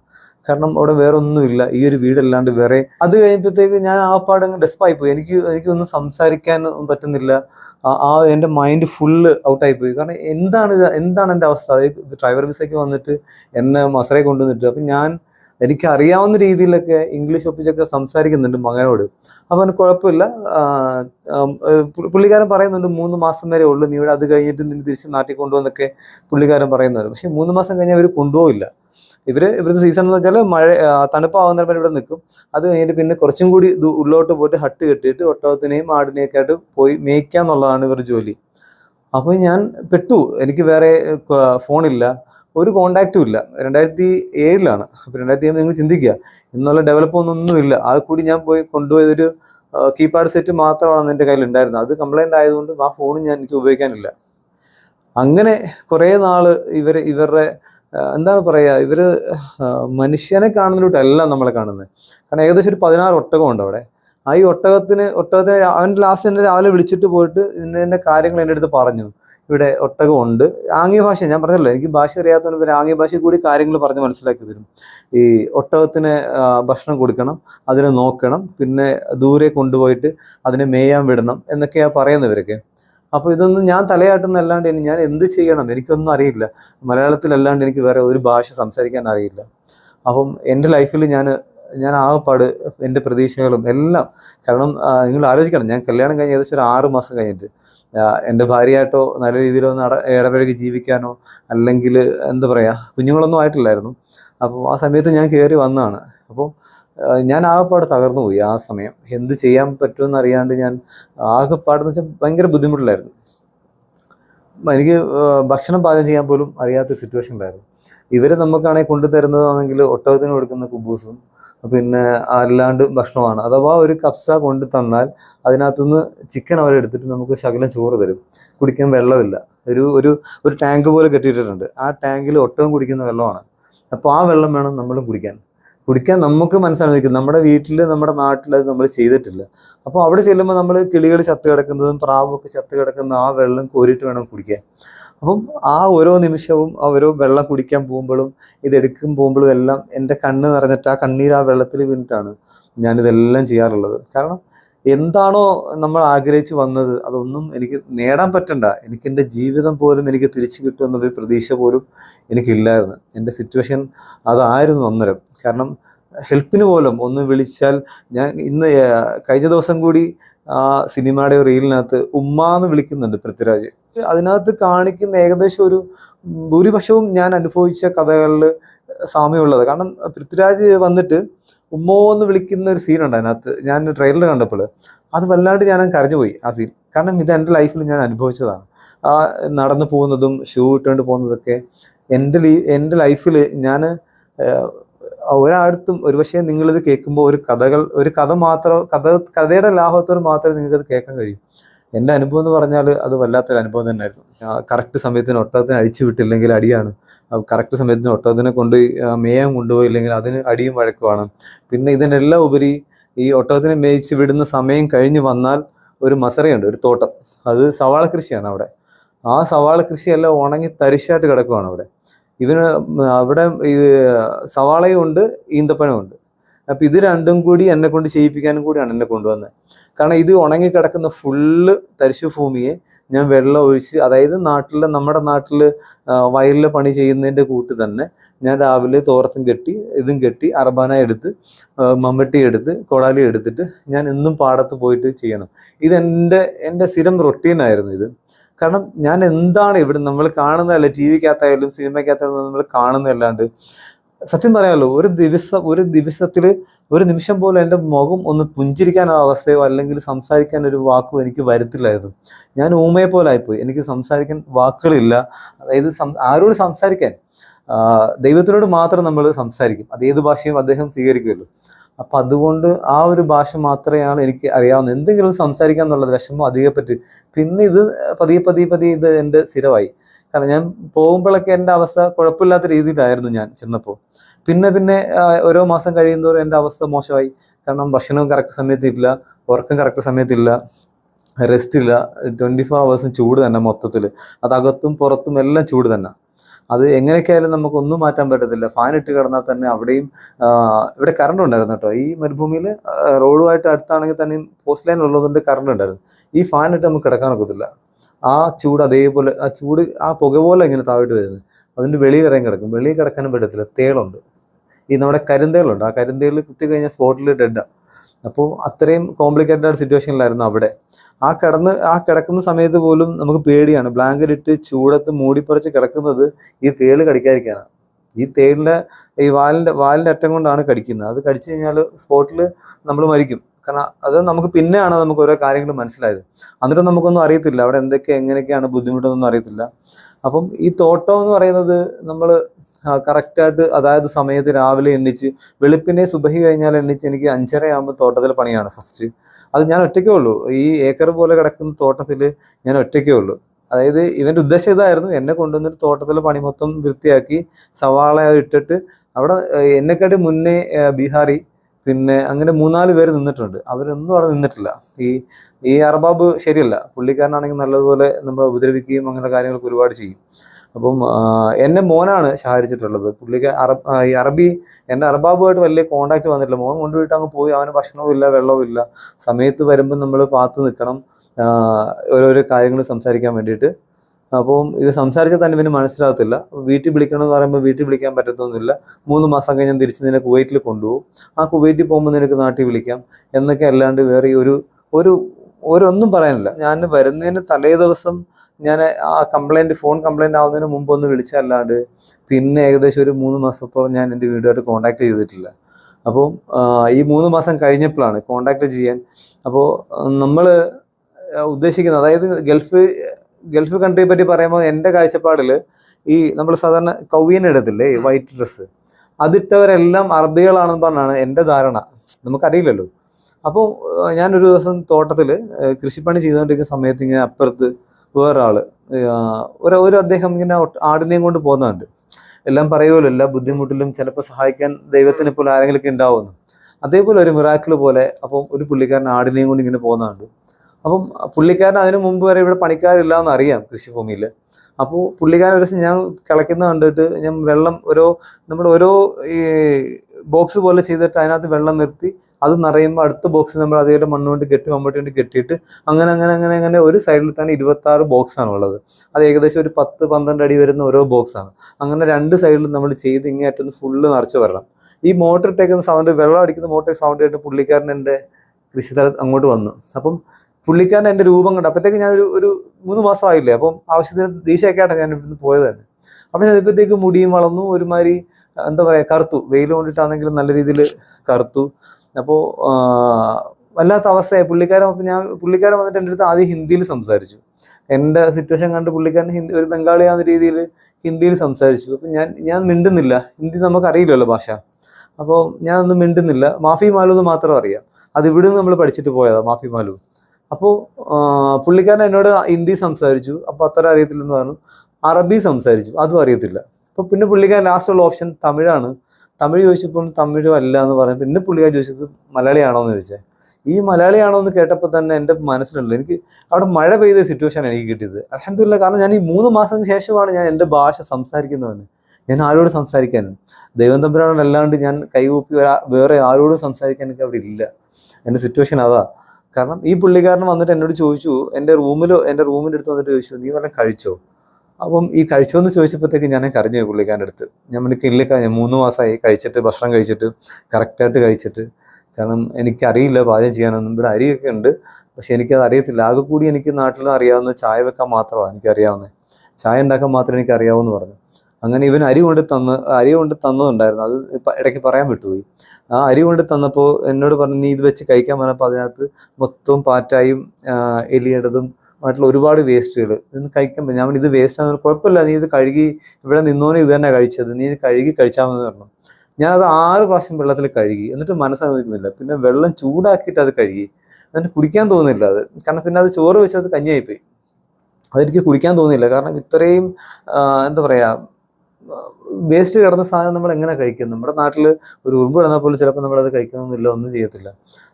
കാരണം അവിടെ വേറെ ഒന്നുമില്ല ഈ ഒരു വീടല്ലാണ്ട് വേറെ. അത് കഴിഞ്ഞപ്പോഴത്തേക്ക് ഞാൻ ആ പാടങ്ങ് ഡെസ്പായി പോയി. എനിക്ക് എനിക്കൊന്നും സംസാരിക്കാൻ പറ്റുന്നില്ല. ആ- എന്റെ മൈൻഡ് ഫുള്ള് ഔട്ടായി പോയി കാരണം എന്താണ് എന്താണ് എന്റെ അവസ്ഥ? ഡ്രൈവർ വിസയ്ക്ക് വന്നിട്ട് എന്നെ മസറയെ കൊണ്ടുവന്നിട്ട്. അപ്പം ഞാൻ എനിക്ക് അറിയാവുന്ന രീതിയിലൊക്കെ ഇംഗ്ലീഷ് ഒപ്പിച്ചൊക്കെ സംസാരിക്കുന്നുണ്ട് മകനോട്. അവന് കുഴപ്പമില്ല. പുള്ളിക്കാരൻ പറയുന്നുണ്ട് മൂന്ന് മാസം വരെ ഉള്ളൂ. നീ ഇവിടെ അത് കഴിഞ്ഞിട്ട് നിന്നെ തിരിച്ച് നാട്ടിൽ കൊണ്ടുവന്നൊക്കെ പുള്ളിക്കാരൻ പറയുന്നുണ്ട്. പക്ഷേ മൂന്ന് മാസം കഴിഞ്ഞാൽ അവർ കൊണ്ടുപോകില്ല ഇവർ ഇവരുടെ സീസൺ എന്ന് വെച്ചാൽ മഴ തണുപ്പാവുന്ന ഇവിടെ നിൽക്കും അത് കഴിഞ്ഞിട്ട് പിന്നെ കുറച്ചും കൂടി ഉള്ളോട്ട് പോയിട്ട് ഹട്ട് കെട്ടിയിട്ട് ഒട്ടകത്തിനെയും ആടിനെയൊക്കെ ആയിട്ട് പോയി മേയ്ക്കുക എന്നുള്ളതാണ് ഇവരുടെ ജോലി. അപ്പോൾ ഞാൻ പെട്ടു. എനിക്ക് വേറെ ഫോണില്ല. ഒരു കോണ്ടാക്റ്റും ഇല്ല. രണ്ടായിരത്തി ഏഴിലാണ്. അപ്പോൾ രണ്ടായിരത്തി ഏഴ് നിങ്ങൾ ചിന്തിക്കുക. ഇന്നുള്ള ഡെവലപ്പ് ഒന്നും ഇല്ല. അത് കൂടി ഞാൻ പോയി കൊണ്ടുപോയതൊരു കീപാഡ് സെറ്റ് മാത്രമാണ് എന്റെ കയ്യിൽ ഉണ്ടായിരുന്നത് അത് കംപ്ലൈന്റ് ആയതുകൊണ്ട് ആ ഫോണും ഞാൻ എനിക്ക് ഉപയോഗിക്കാനില്ല. അങ്ങനെ കുറേ നാൾ ഇവർ ഇവരുടെ എന്താണ് പറയുക ഇവർ മനുഷ്യനെ കാണുന്നതിലോട്ടല്ല നമ്മളെ കാണുന്നത്. കാരണം ഏകദേശം ഒരു പതിനാറ് ഒട്ടകം ഉണ്ട് അവിടെ. ആ ഈ ഒട്ടകത്തിന് ഒട്ടകത്തിന് അവന്റെ ലാസ്റ്റ് എന്നെ രാവിലെ വിളിച്ചിട്ട് പോയിട്ട് ഇതിന്റെ കാര്യങ്ങൾ എന്റെ അടുത്ത് പറഞ്ഞു. ഇവിടെ ഒട്ടകം ഉണ്ട്. ആംഗ്യ ഭാഷ ഞാൻ പറഞ്ഞല്ലോ എനിക്ക് ഭാഷ അറിയാത്തവന് ഇവർ ആംഗ്യ ഭാഷയിൽ കൂടി കാര്യങ്ങൾ പറഞ്ഞ് മനസ്സിലാക്കി തരും. ഈ ഒട്ടകത്തിന് ഭക്ഷണം കൊടുക്കണം അതിനെ നോക്കണം പിന്നെ ദൂരെ കൊണ്ടുപോയിട്ട് അതിനെ മേയാൻ വിടണം എന്നൊക്കെയാണ് പറയുന്നവരൊക്കെ അപ്പോൾ ഇതൊന്നും ഞാൻ തലയാട്ടുന്നല്ലാണ്ട് ഇനി ഞാൻ എന്ത് ചെയ്യണം? എനിക്കൊന്നും അറിയില്ല. മലയാളത്തിലല്ലാണ്ട് എനിക്ക് വേറെ ഒരു ഭാഷ സംസാരിക്കാൻ അറിയില്ല. അപ്പം എന്റെ ലൈഫിൽ ഞാൻ ഞാൻ ആകെപ്പാട് എന്റെ പ്രതീക്ഷകളും എല്ലാം കാരണം നിങ്ങൾ ആലോചിക്കണം. ഞാൻ കല്യാണം കഴിഞ്ഞ് ഏകദേശം ഒരു ആറ് മാസം കഴിഞ്ഞിട്ട് എന്റെ ഭാര്യയായിട്ടോ നല്ല രീതിയിലോ നട ഇടപഴകി ജീവിക്കാനോ അല്ലെങ്കിൽ എന്താ പറയുക കുഞ്ഞുങ്ങളൊന്നും ആയിട്ടില്ലായിരുന്നു. അപ്പോൾ ആ സമയത്ത് ഞാൻ കയറി വന്നതാണ്. അപ്പോൾ ഞാൻ ആകെപ്പാട് തകർന്നു പോയി ആ സമയം. എന്ത് ചെയ്യാൻ പറ്റുമെന്ന് അറിയാണ്ട് ഞാൻ ആകെപ്പാടെന്ന് വെച്ചാൽ ഭയങ്കര ബുദ്ധിമുട്ടിലായിരുന്നു. എനിക്ക് ഭക്ഷണം പാചകം ചെയ്യാൻ പോലും അറിയാത്ത സിറ്റുവേഷൻ ഉണ്ടായിരുന്നു. ഇവർ നമുക്കാണെങ്കിൽ കൊണ്ടുതരുന്നതാണെങ്കിൽ ഒട്ടകത്തിന് കൊടുക്കുന്ന കുബൂസും പിന്നെ അല്ലാണ്ട് ഭക്ഷണമാണ്. അഥവാ ഒരു കപ്സ കൊണ്ടു തന്നാൽ അതിനകത്തുനിന്ന് ചിക്കൻ അവരെടുത്തിട്ട് നമുക്ക് ശകലം ചോറ് തരും. കുടിക്കാൻ വെള്ളമില്ല. ഒരു ഒരു ഒരു ടാങ്ക് പോലെ കെട്ടിയിട്ടിട്ടുണ്ട്. ആ ടാങ്കിൽ ഒട്ടകം കുടിക്കുന്ന വെള്ളമാണ്. അപ്പോൾ ആ വെള്ളം വേണം നമ്മളും കുടിക്കാൻ. കുടിക്കാൻ നമുക്ക് മനസ്സനുവദിക്കും നമ്മുടെ വീട്ടിൽ നമ്മുടെ നാട്ടിൽ അത് നമ്മൾ ചെയ്തിട്ടില്ല. അപ്പോൾ അവിടെ ചെല്ലുമ്പോൾ നമ്മൾ കിളികൾ ചത്ത് കിടക്കുന്നതും പ്രാവൊക്കെ ചത്ത് കിടക്കുന്ന ആ വെള്ളം കോരിയിട്ട് വേണം കുടിക്കാൻ. അപ്പം ആ ഓരോ നിമിഷവും ആ ഓരോ വെള്ളം കുടിക്കാൻ പോകുമ്പോഴും ഇതെടുക്കും പോകുമ്പോഴും എല്ലാം എന്റെ കണ്ണ് നിറഞ്ഞിട്ട് ആ കണ്ണീർ ആ വെള്ളത്തിൽ വീണിട്ടാണ് ഞാനിതെല്ലാം ചെയ്യാറുള്ളത്. കാരണം എന്താണോ നമ്മൾ ആഗ്രഹിച്ചു വന്നത് അതൊന്നും എനിക്ക് നേടാൻ പറ്റണ്ട. എനിക്ക് എന്റെ ജീവിതം പോലും എനിക്ക് തിരിച്ചു കിട്ടുമെന്നൊരു പ്രതീക്ഷ പോലും എനിക്കില്ലായിരുന്നു. എന്റെ സിറ്റുവേഷൻ അതായിരുന്നു അന്നേരം. കാരണം ഹെൽപ്പിന് പോലും ഒന്ന് വിളിച്ചാൽ ഞാൻ ഇന്ന് കഴിഞ്ഞ ദിവസം കൂടി ആ സിനിമയുടെ റീലിനകത്ത് ഉമ്മ എന്ന് വിളിക്കുന്നുണ്ട് പൃഥ്വിരാജ്. അതിനകത്ത് കാണിക്കുന്ന ഏകദേശം ഒരു ഭൂരിപക്ഷവും ഞാൻ അനുഭവിച്ച കഥകളിൽ സാമ്യമുള്ളത്. കാരണം പൃഥ്വിരാജ് വന്നിട്ട് ഉമ്മോ എന്ന് വിളിക്കുന്ന ഒരു സീനുണ്ട് അതിനകത്ത്. ഞാൻ ട്രെയിലർ കണ്ടപ്പോൾ അത് വല്ലാണ്ട് ഞാൻ കരഞ്ഞു പോയി ആ സീൻ കാരണം ഇത് എന്റെ ലൈഫിൽ ഞാൻ അനുഭവിച്ചതാണ്. ആ നടന്നു പോകുന്നതും ഷൂ ഇട്ടുകൊണ്ട് പോകുന്നതൊക്കെ എന്റെ ലീ എന്റെ ലൈഫിൽ ഞാൻ ഒരാടത്തും ഒരുപക്ഷെ നിങ്ങളിത് കേൾക്കുമ്പോൾ ഒരു കഥകൾ ഒരു കഥ മാത്രം കഥ കഥയുടെ ലാഭത്തോട് മാത്രമേ നിങ്ങൾക്കത് കേൾക്കാൻ കഴിയൂ. എന്റെ അനുഭവം എന്ന് പറഞ്ഞാൽ അത് വല്ലാത്തൊരു അനുഭവം തന്നെയായിരുന്നു. കറക്റ്റ് സമയത്തിന് ഒട്ടകത്തിന് അഴിച്ചു വിട്ടില്ലെങ്കിൽ അടിയാണ്. കറക്റ്റ് സമയത്തിന് ഒട്ടകത്തിനെ കൊണ്ട് മേയാൻ കൊണ്ടുപോയില്ലെങ്കിൽ അതിന് അടിയും വഴക്കുമാണ്. പിന്നെ ഇതിനെല്ലാം ഉപരി ഈ ഒട്ടകത്തിനെ മേയിച്ച് വിടുന്ന സമയം കഴിഞ്ഞ് വന്നാൽ ഒരു മസറയുണ്ട് ഒരു തോട്ടം. അത് സവാള കൃഷിയാണ് അവിടെ. ആ സവാള കൃഷിയെല്ലാം ഉണങ്ങി തരിശായിട്ട് കിടക്കുവാണ് അവിടെ. ഇവന് അവിടെ ഈ സവാളയും ഉണ്ട് ഈന്തപ്പനവും ഉണ്ട്. അപ്പം ഇത് രണ്ടും കൂടി എന്നെ കൊണ്ട് ചെയ്യിപ്പിക്കാനും കൂടിയാണ് എന്നെ കൊണ്ടുവന്നത്. കാരണം ഇത് ഉണങ്ങി കിടക്കുന്ന ഫുള്ള് തരിശു ഭൂമിയെ ഞാൻ വെള്ളം ഒഴിച്ച് അതായത് നാട്ടിൽ നമ്മുടെ നാട്ടിൽ വയലിൽ പണി ചെയ്യുന്നതിന്റെ കൂട്ട് തന്നെ ഞാൻ രാവിലെ തോർത്തും കെട്ടി ഇതും കെട്ടി അറബാന എടുത്ത് മമ്മട്ടി എടുത്ത് കൊടാലി എടുത്തിട്ട് ഞാൻ എന്നും പാടത്ത് പോയിട്ട് ചെയ്യണം. ഇതെന്റെ എന്റെ സ്ഥിരം റൊട്ടീനായിരുന്നു ഇത്. കാരണം ഞാൻ എന്താണ് ഇവിടെ നമ്മൾ കാണുന്നതല്ല ടി വിക്കകത്തായാലും സിനിമയ്ക്കകത്തായാലും നമ്മൾ കാണുന്നതല്ലാണ്ട് സത്യം പറയാമല്ലോ ഒരു ദിവസം ഒരു ദിവസത്തിൽ ഒരു നിമിഷം പോലും എന്റെ മുഖം ഒന്ന് പുഞ്ചിരിക്കാൻ അവസ്ഥയോ അല്ലെങ്കിൽ സംസാരിക്കാൻ ഒരു വാക്കും എനിക്ക് വരത്തില്ലായിരുന്നു. ഞാൻ ഊമയെ പോലെ ആയിപ്പോയി. എനിക്ക് സംസാരിക്കാൻ വാക്കുകളില്ല. അതായത് ആരോട് സംസാരിക്കാൻ? ദൈവത്തിനോട് മാത്രം നമ്മൾ സംസാരിക്കും. അത് ഏത് ഭാഷയും അദ്ദേഹം സ്വീകരിക്കുമല്ലോ. അപ്പം അതുകൊണ്ട് ആ ഒരു ഭാഷ മാത്രമാണ് എനിക്ക് അറിയാവുന്ന എന്തെങ്കിലും സംസാരിക്കാൻ എന്നുള്ളത് വിഷമം അധികം പിന്നെ ഇത് പതിയെ പതിയെ പതിയെ ഇത് എന്റെ സ്ഥിരമായി. കാരണം ഞാൻ പോകുമ്പോഴൊക്കെ എന്റെ അവസ്ഥ കുഴപ്പമില്ലാത്ത രീതിയിലായിരുന്നു ഞാൻ ചെന്നപ്പോൾ. പിന്നെ പിന്നെ ഓരോ മാസം കഴിയുന്നതോറും എന്റെ അവസ്ഥ മോശമായി. കാരണം ഭക്ഷണവും കറക്റ്റ് സമയത്തില്ല ഉറക്കം കറക്റ്റ് സമയത്തില്ല റെസ്റ്റ് ഇല്ല ട്വന്റി ഫോർ അവേഴ്സും ചൂട് തന്നെ മൊത്തത്തിൽ അതകത്തും പുറത്തും എല്ലാം ചൂട് തന്നെ. അത് എങ്ങനെയൊക്കെയായാലും നമുക്കൊന്നും മാറ്റാൻ പറ്റത്തില്ല. ഫാൻ ഇട്ട് കിടന്നാൽ തന്നെ അവിടെയും ഇവിടെ കറണ്ട് ഉണ്ടായിരുന്നു കേട്ടോ. ഈ മരുഭൂമിയിൽ റോഡുമായിട്ട് അടുത്താണെങ്കിൽ തന്നെയും പോസ്റ്റ് ലൈൻ ഉള്ളതുകൊണ്ട് കറണ്ട് ഉണ്ടായിരുന്നു. ഈ ഫാൻ ഇട്ട് നമുക്ക് കിടക്കാൻ ഒക്കത്തില്ല. ആ ചൂട് അതേപോലെ ആ ചൂട് ആ പുക പോലെ ഇങ്ങനെ താഴോട്ട് വരുന്നത്. അതിന്റെ വെളിയിൽ ഇറങ്ങി കിടക്കും. വെളിയിൽ കിടക്കാനും പറ്റത്തില്ല തേളുണ്ട്. ഈ നമ്മുടെ കരിന്തേളുണ്ട്. ആ കരിന്തേളിൽ കുത്തി കഴിഞ്ഞാൽ സ്പോട്ടിൽ ഡെഡാണ് അപ്പോൾ അത്രയും കോംപ്ലിക്കേറ്റഡ് ആയ സിറ്റുവേഷനിലായിരുന്നു അവിടെ. ആ കിടന്ന് ആ കിടക്കുന്ന സമയത്ത് പോലും നമുക്ക് പേടിയാണ്. ബ്ലാങ്കറ്റ് ഇട്ട് ചൂടത്ത് മൂടിപ്പറിച്ച് കിടക്കുന്നത് ഈ തേൾ കടിക്കാതിരിക്കാനാണ്. ഈ തേളിന്റെ ഈ വാലിന്റെ വാലിന്റെ അറ്റം കൊണ്ടാണ് കടിക്കുന്നത്. അത് കടിച്ചു കഴിഞ്ഞാൽ സ്പോട്ടിൽ നമ്മൾ മരിക്കും. കാരണം അത് നമുക്ക് പിന്നെയാണ് നമുക്ക് ഓരോ കാര്യങ്ങൾ മനസ്സിലായത്. എന്നിട്ട് നമുക്കൊന്നും അറിയത്തില്ല. അവിടെ എന്തൊക്കെ എങ്ങനെയൊക്കെയാണ് ബുദ്ധിമുട്ടെന്നൊന്നും അറിയത്തില്ല. അപ്പം ഈ തോട്ടം എന്ന് പറയുന്നത് നമ്മൾ കറക്റ്റായിട്ട് അതായത് സമയത്ത് രാവിലെ എണ്ണിച്ച് വെളുപ്പിനെ സുബഹി കഴിഞ്ഞാൽ എണ്ണിച്ച് എനിക്ക് അഞ്ചര ആകുമ്പോൾ തോട്ടത്തിൽ പണിയാണ് ഫസ്റ്റ് അത് ഞാൻ ഒറ്റയ്ക്കേ ഉള്ളൂ. ഈ ഏക്കർ പോലെ കിടക്കുന്ന തോട്ടത്തിൽ ഞാൻ ഒറ്റയ്ക്കേ ഉള്ളൂ. അതായത് ഇവന്റെ ഉദ്ദേശം ഇതായിരുന്നു. എന്നെ കൊണ്ടുവന്നിട്ട് തോട്ടത്തിലെ പണി മൊത്തം വൃത്തിയാക്കി സവാള ഇട്ടിട്ട് അവിടെ എന്നെക്കാട്ടി മുന്നേ ബീഹാറി പിന്നെ അങ്ങനെ മൂന്നാൽ പേര് നിന്നിട്ടുണ്ട്. അവരൊന്നും അവിടെ നിന്നിട്ടില്ല. ഈ ഈ അർബാബ് ശരിയല്ല. പുള്ളിക്കാരനാണെങ്കിൽ നല്ലതുപോലെ നമ്മളെ ഉപദ്രവിക്കുകയും അങ്ങനെ കാര്യങ്ങളൊക്കെ ഒരുപാട് ചെയ്യും. അപ്പം എന്നെ മോനാണ് സഹായിച്ചിട്ടുള്ളത് പുള്ളിക്ക് അറബ് ഈ അറബി എന്റെ അറബാബുമായിട്ട് വലിയ കോണ്ടാക്ട് വന്നിട്ടില്ല. മോൻ കൊണ്ടുപോയിട്ട് അങ്ങ് പോയി. അവന് ഭക്ഷണവും ഇല്ല വെള്ളവും ഇല്ല. സമയത്ത് വരുമ്പോൾ നമ്മൾ പാത്ത് നിൽക്കണം ഓരോരോ കാര്യങ്ങൾ സംസാരിക്കാൻ വേണ്ടിയിട്ട്. അപ്പം ഇത് സംസാരിച്ചാൽ തന്നെ ഇവന് മനസ്സിലാകത്തില്ല. വീട്ടിൽ വിളിക്കണം എന്ന് പറയുമ്പോൾ വീട്ടിൽ വിളിക്കാൻ പറ്റത്തൊന്നുമില്ല. മൂന്ന് മാസം കഴിഞ്ഞ് തിരിച്ച് നിന്നെ കുവൈറ്റിൽ കൊണ്ടുപോകും. ആ കുവൈറ്റിൽ പോകുമ്പോൾ നിനക്ക് നാട്ടിൽ വിളിക്കാം. എന്നൊക്കെ അല്ലാണ്ട് വേറെ ഒരു ഒരു ഒരു ഒന്നും പറയാനില്ല. ഞാൻ വരുന്നതിന് തലേ ദിവസം ഞാൻ ആ കംപ്ലൈന്റ് ഫോൺ കംപ്ലൈന്റ് ആവുന്നതിന് മുമ്പ് ഒന്ന് വിളിച്ചല്ലാണ്ട് പിന്നെ ഏകദേശം ഒരു മൂന്ന് മാസത്തോളം ഞാൻ എന്റെ വീടുമായിട്ട് കോൺടാക്ട് ചെയ്തിട്ടില്ല. അപ്പോൾ ഈ മൂന്ന് മാസം കഴിഞ്ഞപ്പോഴാണ് കോണ്ടാക്ട് ചെയ്യാൻ. അപ്പോൾ നമ്മൾ ഉദ്ദേശിക്കുന്നത് അതായത് ഗൾഫ് ഗൾഫ് കൺട്രിയെ പറ്റി പറയുമ്പോൾ എന്റെ കാഴ്ചപ്പാടിൽ ഈ നമ്മൾ സാധാരണ കൗവീൻ ഇടത്തില്ലേ വൈറ്റ് ഡ്രസ്സ് അതിട്ടവരെല്ലാം അറബികളാണെന്ന് പറഞ്ഞാണ് എന്റെ ധാരണ. നമുക്കറിയില്ലല്ലോ. അപ്പോൾ ഞാനൊരു ദിവസം തോട്ടത്തിൽ കൃഷിപ്പണി ചെയ്തുകൊണ്ടിരിക്കുന്ന സമയത്ത് ഇങ്ങനെ അപ്പുറത്ത് വേറൊരാൾ ഒരു ഒരു അദ്ദേഹം ഇങ്ങനെ ആടിനെയും കൊണ്ട് പോകുന്നുണ്ട്. എല്ലാം പറയുമല്ലോ എല്ലാ ബുദ്ധിമുട്ടിലും ചിലപ്പോൾ സഹായിക്കാൻ ദൈവത്തിനെ പോലെ ആരെങ്കിലുമൊക്കെ ഉണ്ടാവുമെന്ന്. അതേപോലെ ഒരു മിറാക്കിൾ പോലെ അപ്പം ഒരു പുള്ളിക്കാരൻ ആടിനെയും കൊണ്ട് ഇങ്ങനെ പോകുന്നുണ്ട്. അപ്പം പുള്ളിക്കാരൻ അതിനു മുമ്പ് വരെ ഇവിടെ പണിക്കാരില്ല എന്ന് അറിയാം കൃഷിഭൂമിയിൽ അപ്പോൾ പുള്ളിക്കാരൻ ഒരു ദിവസം ഞാൻ കിളയ്ക്കുന്ന കണ്ടിട്ട് ഞാൻ വെള്ളം ഓരോ നമ്മുടെ ഓരോ ഈ ബോക്സ് പോലെ ചെയ്തിട്ട് അതിനകത്ത് വെള്ളം നിർത്തി അത് നിറയുമ്പോൾ അടുത്ത ബോക്സ് നമ്മൾ അതേപോലെ മണ്ണ് കൊണ്ട് കെട്ടി മമ്മൂട്ടി കൊണ്ട് കെട്ടിയിട്ട് അങ്ങനെ അങ്ങനെ അങ്ങനെ അങ്ങനെ ഒരു സൈഡിൽ തന്നെ ഇരുപത്തി ആറ് ബോക്സ് ആണ് ഉള്ളത്. അത് ഏകദേശം ഒരു പത്ത് പന്ത്രണ്ട് അടി വരുന്ന ഓരോ ബോക്സാണ് അങ്ങനെ രണ്ട് സൈഡിൽ നമ്മൾ ചെയ്ത് ഇങ്ങേറ്റൊന്ന് ഫുള്ള് നിറച്ച് വരണം. ഈ മോട്ടർ ഇട്ടേക്കുന്ന സൗണ്ട് വെള്ളം അടിക്കുന്ന മോട്ടർ സൗണ്ട് കേട്ട് പുള്ളിക്കാരൻ എന്റെ കൃഷിസ്ഥലത്ത് അങ്ങോട്ട് വന്നു. അപ്പം പുള്ളിക്കാരൻ എന്റെ രൂപം കണ്ടു. അപ്പോഴത്തേക്ക് ഞാനൊരു ഒരു മൂന്ന് മാസം ആയില്ലേ അപ്പം ആവശ്യത്തിന് ദേഷ്യമൊക്കെ ആയിട്ടാണ് ഞാൻ ഇവിടുന്ന് പോയത് തന്നെ. അപ്പം ചിലപ്പോഴത്തേക്ക് മുടിയും വളർന്നു ഒരുമാതിരി എന്താ പറയുക കറുത്തു. വെയിൽ കൊണ്ടിട്ടാണെങ്കിലും നല്ല രീതിയിൽ കറുത്തു. അപ്പോൾ വല്ലാത്ത അവസ്ഥയായി. പുള്ളിക്കാരൻ അപ്പം ഞാൻ പുള്ളിക്കാരൻ വന്നിട്ട് എന്റെ അടുത്ത് ആദ്യം ഹിന്ദിയിൽ സംസാരിച്ചു. എന്റെ സിറ്റുവേഷൻ കണ്ട് പുള്ളിക്കാരൻ ഹിന്ദി ഒരു ബംഗാളിയാവുന്ന രീതിയിൽ ഹിന്ദിയിൽ സംസാരിച്ചു. അപ്പം ഞാൻ ഞാൻ മിണ്ടുന്നില്ല. ഹിന്ദി നമുക്കറിയില്ലല്ലോ ഭാഷ. അപ്പോൾ ഞാനൊന്നും മിണ്ടുന്നില്ല. മാഫി മാലു എന്ന് മാത്രം അറിയാം. അത് ഇവിടെ നിന്ന് നമ്മൾ പഠിച്ചിട്ട് പോയതാണ് മാഫി മാലു. അപ്പോൾ പുള്ളിക്കാരൻ എന്നോട് ഹിന്ദി സംസാരിച്ചു. അപ്പോൾ അത്ര അറിയത്തില്ലെന്ന് പറഞ്ഞു. അറബി സംസാരിച്ചു. അതും അറിയത്തില്ല. അപ്പോൾ പിന്നെ പുള്ളിക്കാരൻ ലാസ്റ്റുള്ള ഓപ്ഷൻ തമിഴാണ്. തമിഴ് ചോദിച്ചപ്പോൾ തമിഴും അല്ല എന്ന് പറഞ്ഞു പിന്നെ പുള്ളിക്കാരൻ ചോദിച്ചത് മലയാളിയാണോ എന്ന് ചോദിച്ചത് ഈ മലയാളിയാണോ എന്ന് കേട്ടപ്പോൾ തന്നെ എന്റെ മനസ്സിലുണ്ട് എനിക്ക് അവിടെ മഴ പെയ്ത സിറ്റുവേഷൻ എനിക്ക് കിട്ടിയത്. അലഹമില്ല കാരണം ഞാൻ ഈ മൂന്ന് മാസത്തിന് ശേഷമാണ് ഞാൻ എന്റെ ഭാഷ സംസാരിക്കുന്നവന് ഞാൻ ആരോട് സംസാരിക്കാനും? ദൈവം തമ്പുരാണെന്നല്ലാണ്ട് ഞാൻ കൈകൂപ്പി വേറെ ആരോടും സംസാരിക്കാനൊക്കെ അവിടെ ഇല്ല. എന്റെ സിറ്റുവേഷൻ അതാ. കാരണം ഈ പുള്ളിക്കാരൻ വന്നിട്ട് എന്നോട് ചോദിച്ചു എന്റെ റൂമിലോ എന്റെ റൂമിന്റെ അടുത്ത് വന്നിട്ട് ചോദിച്ചു നീ പറഞ്ഞാൽ കഴിച്ചോ? അപ്പം ഈ കഴിച്ചോ എന്ന് ചോദിച്ചപ്പോഴത്തേക്ക് ഞാൻ കരഞ്ഞു പോയി പുള്ളിക്കാരന്റെ അടുത്ത്. ഞാൻ എനിക്ക് ഇല്ല ഞാൻ മൂന്ന് മാസമായി കഴിച്ചിട്ട് ഭക്ഷണം കഴിച്ചിട്ട് കറക്റ്റായിട്ട് കഴിച്ചിട്ട്. കാരണം എനിക്കറിയില്ല പാചകം ചെയ്യാനൊന്നും. ഇവിടെ അരിയൊക്കെ ഉണ്ട് പക്ഷെ എനിക്കത് അറിയത്തില്ല. ആകെ കൂടി എനിക്ക് നാട്ടിൽ അറിയാവുന്ന ചായ വെക്കാൻ മാത്രമാണ് എനിക്കറിയാവുന്നത്. ചായ ഉണ്ടാക്കാൻ മാത്രമേ എനിക്കറിയാവൂ അറിയാവൂന്ന് പറഞ്ഞു. അങ്ങനെ ഇവൻ അരി കൊണ്ട് തന്ന് അരി കൊണ്ട് തന്നതുണ്ടായിരുന്നു. അത് ഇടയ്ക്ക് പറയാൻ വിട്ടുപോയി. ആ അരി കൊണ്ട് തന്നപ്പോൾ എന്നോട് പറഞ്ഞു നീ ഇത് വെച്ച് കഴിക്കാൻ പറഞ്ഞപ്പോൾ അതിനകത്ത് മൊത്തം പാറ്റായും എലിയേണ്ടതും ആയിട്ടുള്ള ഒരുപാട് വേസ്റ്റുകൾ. ഇതൊന്നും കഴിക്കാൻ ഞാൻ ഇത് വേസ്റ്റ് ആണെന്ന് കുഴപ്പമില്ല നീ ഇത് കഴുകി ഇവിടെ നിന്നോനെ ഇത് തന്നെ കഴിച്ചത്. നീ ഇത് കഴുകി കഴിച്ചാൽ മതി പറഞ്ഞു. ഞാനത് ആറ് പ്രാവശ്യം വെള്ളത്തിൽ കഴുകി. എന്നിട്ട് മനസ്സനുവദിക്കുന്നില്ല പിന്നെ വെള്ളം ചൂടാക്കിയിട്ട് അത് കഴുകി. എന്നിട്ട് കുടിക്കാൻ തോന്നുന്നില്ല അത്. കാരണം പിന്നെ അത് ചോറ് വെച്ചത് കഞ്ഞിയായിപ്പോയി അതെനിക്ക് കുടിക്കാൻ തോന്നുന്നില്ല. കാരണം ഇത്രയും എന്താ പറയാ വേസ്റ്റ് കിടന്ന സാധനം നമ്മൾ എങ്ങനെ കഴിക്കും നമ്മുടെ നാട്ടിൽ ഒരു ഉറുമ്പ് കിടന്നാൽ പോലും ചിലപ്പോൾ നമ്മളത് കഴിക്കണമെന്നില്ല ഒന്നും ചെയ്യത്തില്ല.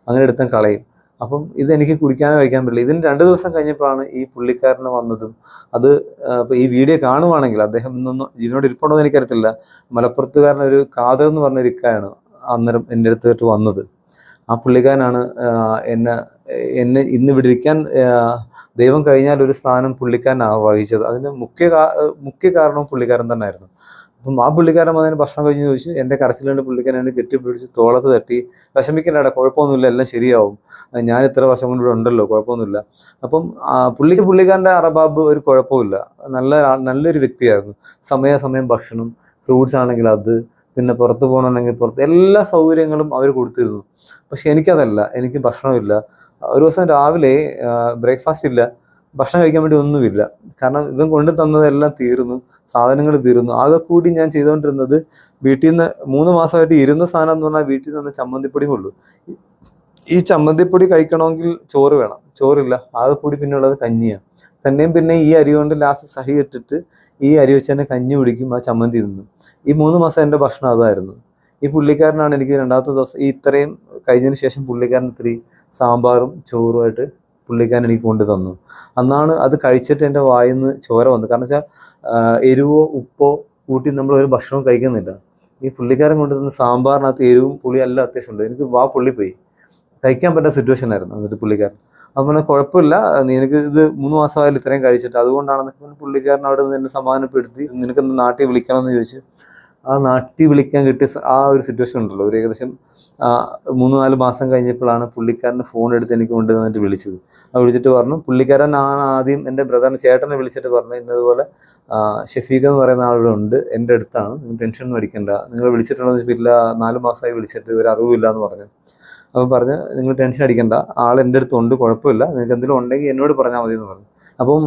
അങ്ങനെ എടുത്തും കളയും. അപ്പം ഇതെനിക്ക് കുടിക്കാനോ കഴിക്കാൻ പറ്റില്ല. ഇതിന് രണ്ട് ദിവസം കഴിഞ്ഞപ്പോഴാണ് ഈ പുള്ളിക്കാരന് വന്നതും. അത് ഇപ്പോൾ ഈ വീഡിയോ കാണുവാണെങ്കിൽ അദ്ദേഹം ഇന്നൊന്നും ജീവനോട് ഇരിപ്പുണ്ടോ എന്ന് എനിക്കറിയത്തില്ല. മലപ്പുറത്തുകാരൻ ഒരു കാതർ എന്ന് പറഞ്ഞ ഒരു ഇക്കായാണ് അന്നേരം എന്റെ അടുത്തായിട്ട് വന്നത്. ആ പുള്ളിക്കാരനാണ് എന്നെ എന്നെ ഇന്ന് ഇവിടെ ദൈവം കഴിഞ്ഞാൽ ഒരു സ്ഥാനം പുള്ളിക്കാരനാണ് വഹിച്ചത് അതിന് മുഖ്യ മുഖ്യ കാരണവും പുള്ളിക്കാരൻ തന്നെ ആയിരുന്നു അപ്പം ആ പുള്ളിക്കാരൻ വന്നതിന് ഭക്ഷണം കഴിഞ്ഞ് ചോദിച്ചു എന്റെ കരച്ചിലുണ്ട് പുള്ളിക്കാരൻ എന്നെ കെട്ടിപ്പിടിച്ച് തോളത്ത് തട്ടി. വിഷമിക്കണ്ടടാ കുഴപ്പമൊന്നുമില്ല എല്ലാം ശരിയാവും. ഞാൻ ഇത്ര വർഷം കൊണ്ട് ഇവിടെ ഉണ്ടല്ലോ കുഴപ്പമൊന്നുമില്ല. അപ്പം പുള്ളിക്ക് പുള്ളിക്കാരന്റെ അറബാബ് ഒരു കുഴപ്പമില്ല നല്ല നല്ലൊരു വ്യക്തിയായിരുന്നു. സമയാസമയം ഭക്ഷണം ഫ്രൂട്ട്സ് ആണെങ്കിൽ അത് പിന്നെ പുറത്ത് പോകണമെങ്കിൽ പുറത്ത് എല്ലാ സൗകര്യങ്ങളും അവർ കൊടുത്തിരുന്നു. പക്ഷെ എനിക്കതല്ല എനിക്ക് ഭക്ഷണമില്ല. ഒരു ദിവസം രാവിലെ ബ്രേക്ക്ഫാസ്റ്റ് ഇല്ല. ഭക്ഷണം കഴിക്കാൻ വേണ്ടി ഒന്നുമില്ല കാരണം ഇതും കൊണ്ടു തന്നതെല്ലാം തീർന്നു. സാധനങ്ങൾ തീർന്നു. ആകെ കൂടി ഞാൻ ചെയ്തുകൊണ്ടിരുന്നത് വീട്ടിൽ നിന്ന് മൂന്ന് മാസമായിട്ട് ഇരുന്ന സാധനം എന്ന് പറഞ്ഞാൽ വീട്ടിൽ നിന്ന് ചമ്മന്തിപ്പൊടി ഉള്ളൂ ഈ ചമ്മന്തിപ്പൊടി കഴിക്കണമെങ്കിൽ ചോറ് വേണം. ചോറില്ല. ആകെ കൂടി പിന്നെ ഉള്ളത് കഞ്ഞിയാണ് തന്നെയും പിന്നെ ഈ അരി കൊണ്ട് ലാസ്റ്റ് സഹി ഇട്ടിട്ട് ഈ അരി വെച്ച് തന്നെ കഞ്ഞി കുടിക്കും ആ ചമ്മന്തി തിന്നും. ഈ മൂന്ന് മാസം എന്റെ ഭക്ഷണം അതായിരുന്നു. ഈ പുള്ളിക്കാരനാണ് എനിക്ക് രണ്ടാമത്തെ ദിവസം ഈ ഇത്രയും കഴിഞ്ഞതിന് ശേഷം പുള്ളിക്കാരൻ ഇത്തിരി സാമ്പാറും ചോറുമായിട്ട് പുള്ളിക്കാരൻ എനിക്ക് കൊണ്ടു തന്നു. അന്നാണ് അത് കഴിച്ചിട്ട് എന്റെ വായിൽ നിന്ന് ചോര വന്നു. കാരണം വെച്ചാൽ എരിവോ ഉപ്പോ കൂട്ടി നമ്മൾ ഒരു ഭക്ഷണവും കഴിക്കുന്നില്ല. ഈ പുള്ളിക്കാരൻ കൊണ്ടുവന്ന സാമ്പാറിനകത്ത് എരിവും പുളിയും എല്ലാം അത്യാവശ്യം ഉണ്ട്. എനിക്ക് വാ പുള്ളി പോയി. കഴിക്കാൻ പറ്റുന്ന സിറ്റുവേഷൻ ആയിരുന്നു എന്നിട്ട് പുള്ളിക്കാരൻ. പറഞ്ഞ കുഴപ്പമില്ല നിനക്ക് ഇത് മൂന്ന് മാസമായാലും ഇത്രയും കഴിച്ചിട്ട് അതുകൊണ്ടാണെന്നൊക്കെ പുള്ളിക്കാരൻ അവിടെ നിന്ന് എന്നെ സമാധാനപ്പെടുത്തി നിനക്ക് നാട്ടിൽ വിളിക്കണം എന്ന് ചോദിച്ചു ആ നാട്ടിൽ വിളിക്കാൻ കിട്ടിയ ആ ഒരു സിറ്റുവേഷൻ ഉണ്ടല്ലോ. ഒരു ഏകദേശം ആ, മൂന്ന് നാല് മാസം കഴിഞ്ഞപ്പോഴാണ് പുള്ളിക്കാരന്റെ ഫോൺ എടുത്ത് എനിക്ക് കൊണ്ടുവന്നിട്ട് വിളിച്ചത്. ആ വിളിച്ചിട്ട് പറഞ്ഞു പുള്ളിക്കാരൻ ആണ് ആദ്യം എന്റെ ബ്രദറിന്റെ ചേട്ടനെ വിളിച്ചിട്ട് പറഞ്ഞു ഇന്നതുപോലെ ആ, ഷഫീഖ് എന്ന് പറയുന്ന ആളുടെ ഉണ്ട് എന്റെ അടുത്താണ് നിങ്ങൾ ടെൻഷൻ ഒന്നും അടിക്കണ്ട. നിങ്ങൾ വിളിച്ചിട്ടുണ്ടോ എന്ന് ചോദിച്ചപ്പോൾ ഇല്ല നാല് മാസമായി വിളിച്ചിട്ട് ഒരു അറിവില്ല എന്ന് പറഞ്ഞു. അപ്പോൾ പറഞ്ഞ് നിങ്ങൾ ടെൻഷൻ അടിക്കണ്ട ആൾ എന്റെ അടുത്തുണ്ട് കുഴപ്പമില്ല നിങ്ങൾക്ക് എന്തെങ്കിലും ഉണ്ടെങ്കിൽ എന്നോട് പറഞ്ഞാൽ മതി എന്ന് പറഞ്ഞു. അപ്പം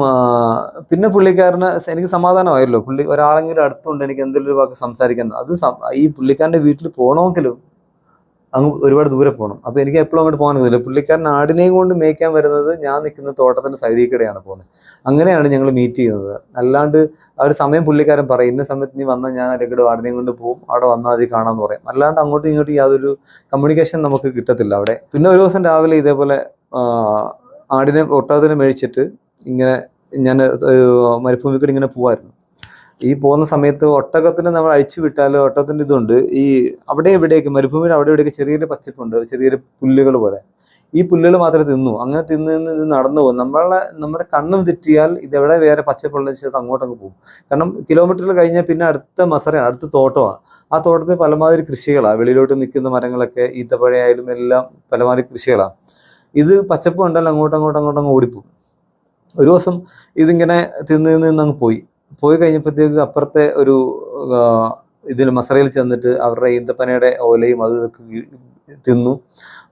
പിന്നെ പുള്ളിക്കാരന് എനിക്ക് സമാധാനമായല്ലോ. പുള്ളി ഒരാളെങ്കിലും അടുത്തുണ്ട് എനിക്ക് എന്തെങ്കിലും ഒരു വാക്ക് സംസാരിക്കാൻ. അത് ഈ പുള്ളിക്കാരന്റെ വീട്ടിൽ പോകണമെങ്കിലും അങ്ങ് ഒരുപാട് ദൂരെ പോകണം അപ്പോൾ എനിക്ക് എപ്പോഴും അങ്ങോട്ട് പോകാൻ കഴിയില്ല പുള്ളിക്കാരൻ ആടിനെയും കൊണ്ട് മേയ്ക്കാൻ വരുന്നത് ഞാൻ നിൽക്കുന്ന തോട്ടത്തിന്റെ സൈഡിൽ കൂടെയാണ് പോകുന്നത്. അങ്ങനെയാണ് ഞങ്ങൾ മീറ്റ് ചെയ്യുന്നത്. അല്ലാണ്ട് ആ ഒരു സമയം പുള്ളിക്കാരൻ പറയും ഇന്ന സമയത്ത് നീ വന്നാൽ ഞാൻ അല്ലെങ്കിൽ ആടിനെയും കൊണ്ട് പോകും. അവിടെ വന്നാൽ മതി കാണാമെന്ന് പറയും. അല്ലാണ്ട് അങ്ങോട്ടും ഇങ്ങോട്ടും യാതൊരു കമ്മ്യൂണിക്കേഷൻ നമുക്ക് കിട്ടത്തില്ല അവിടെ. പിന്നെ ഒരു ദിവസം രാവിലെ ഇതേപോലെ ആടിനെ ഒട്ടകത്തിനെ മേടിച്ചിട്ട് ഇങ്ങനെ ഞാൻ മരുഭൂമി കൂടി ഇങ്ങനെ പോവായിരുന്നു. ഈ പോകുന്ന സമയത്ത് ഒട്ടകത്തിന് നമ്മൾ അഴിച്ചു വിട്ടാൽ ഒട്ടകത്തിന്റെ ഇതുണ്ട്. ഈ അവിടെ എവിടെയൊക്കെ മരുഭൂമിയുടെ അവിടെ ഇവിടെയൊക്കെ ചെറിയൊരു പച്ചപ്പുണ്ട് ചെറിയൊരു പുല്ലുകൾ പോലെ. ഈ പുല്ലുകൾ മാത്രമേ തിന്നു. അങ്ങനെ തിന്ന് നിന്ന് ഇത് നടന്നു പോകും. നമ്മളെ നമ്മുടെ കണ്ണ് തെറ്റിയാൽ ഇതെവിടെ വേറെ പച്ചപ്പുള്ള ചേർത്ത് അങ്ങോട്ടങ്ങ് പോകും. കാരണം കിലോമീറ്ററിൽ കഴിഞ്ഞാൽ പിന്നെ അടുത്ത മസറയാണ് അടുത്ത തോട്ടമാണ്. ആ തോട്ടത്തിൽ പലമാതിരി കൃഷികളാണ്. വെളിയിലോട്ട് നിൽക്കുന്ന മരങ്ങളൊക്കെ ഈത്തപ്പഴയായാലും എല്ലാം പലമാതിരി കൃഷികളാണ്. ഇത് പച്ചപ്പ് കണ്ടാൽ അങ്ങോട്ടും അങ്ങോട്ടും അങ്ങോട്ടും ഓടിപ്പോകും. ഒരു ദിവസം ഇതിങ്ങനെ തിന്ന് തിന്ന് അങ്ങ് പോയി. പോയി കഴിഞ്ഞപ്പോഴത്തേക്ക് അപ്പുറത്തെ ഒരു ഇതിൽ മസറയിൽ ചെന്നിട്ട് അവരുടെ ഈന്തപ്പനയുടെ ഓലയും അത് തിന്നു.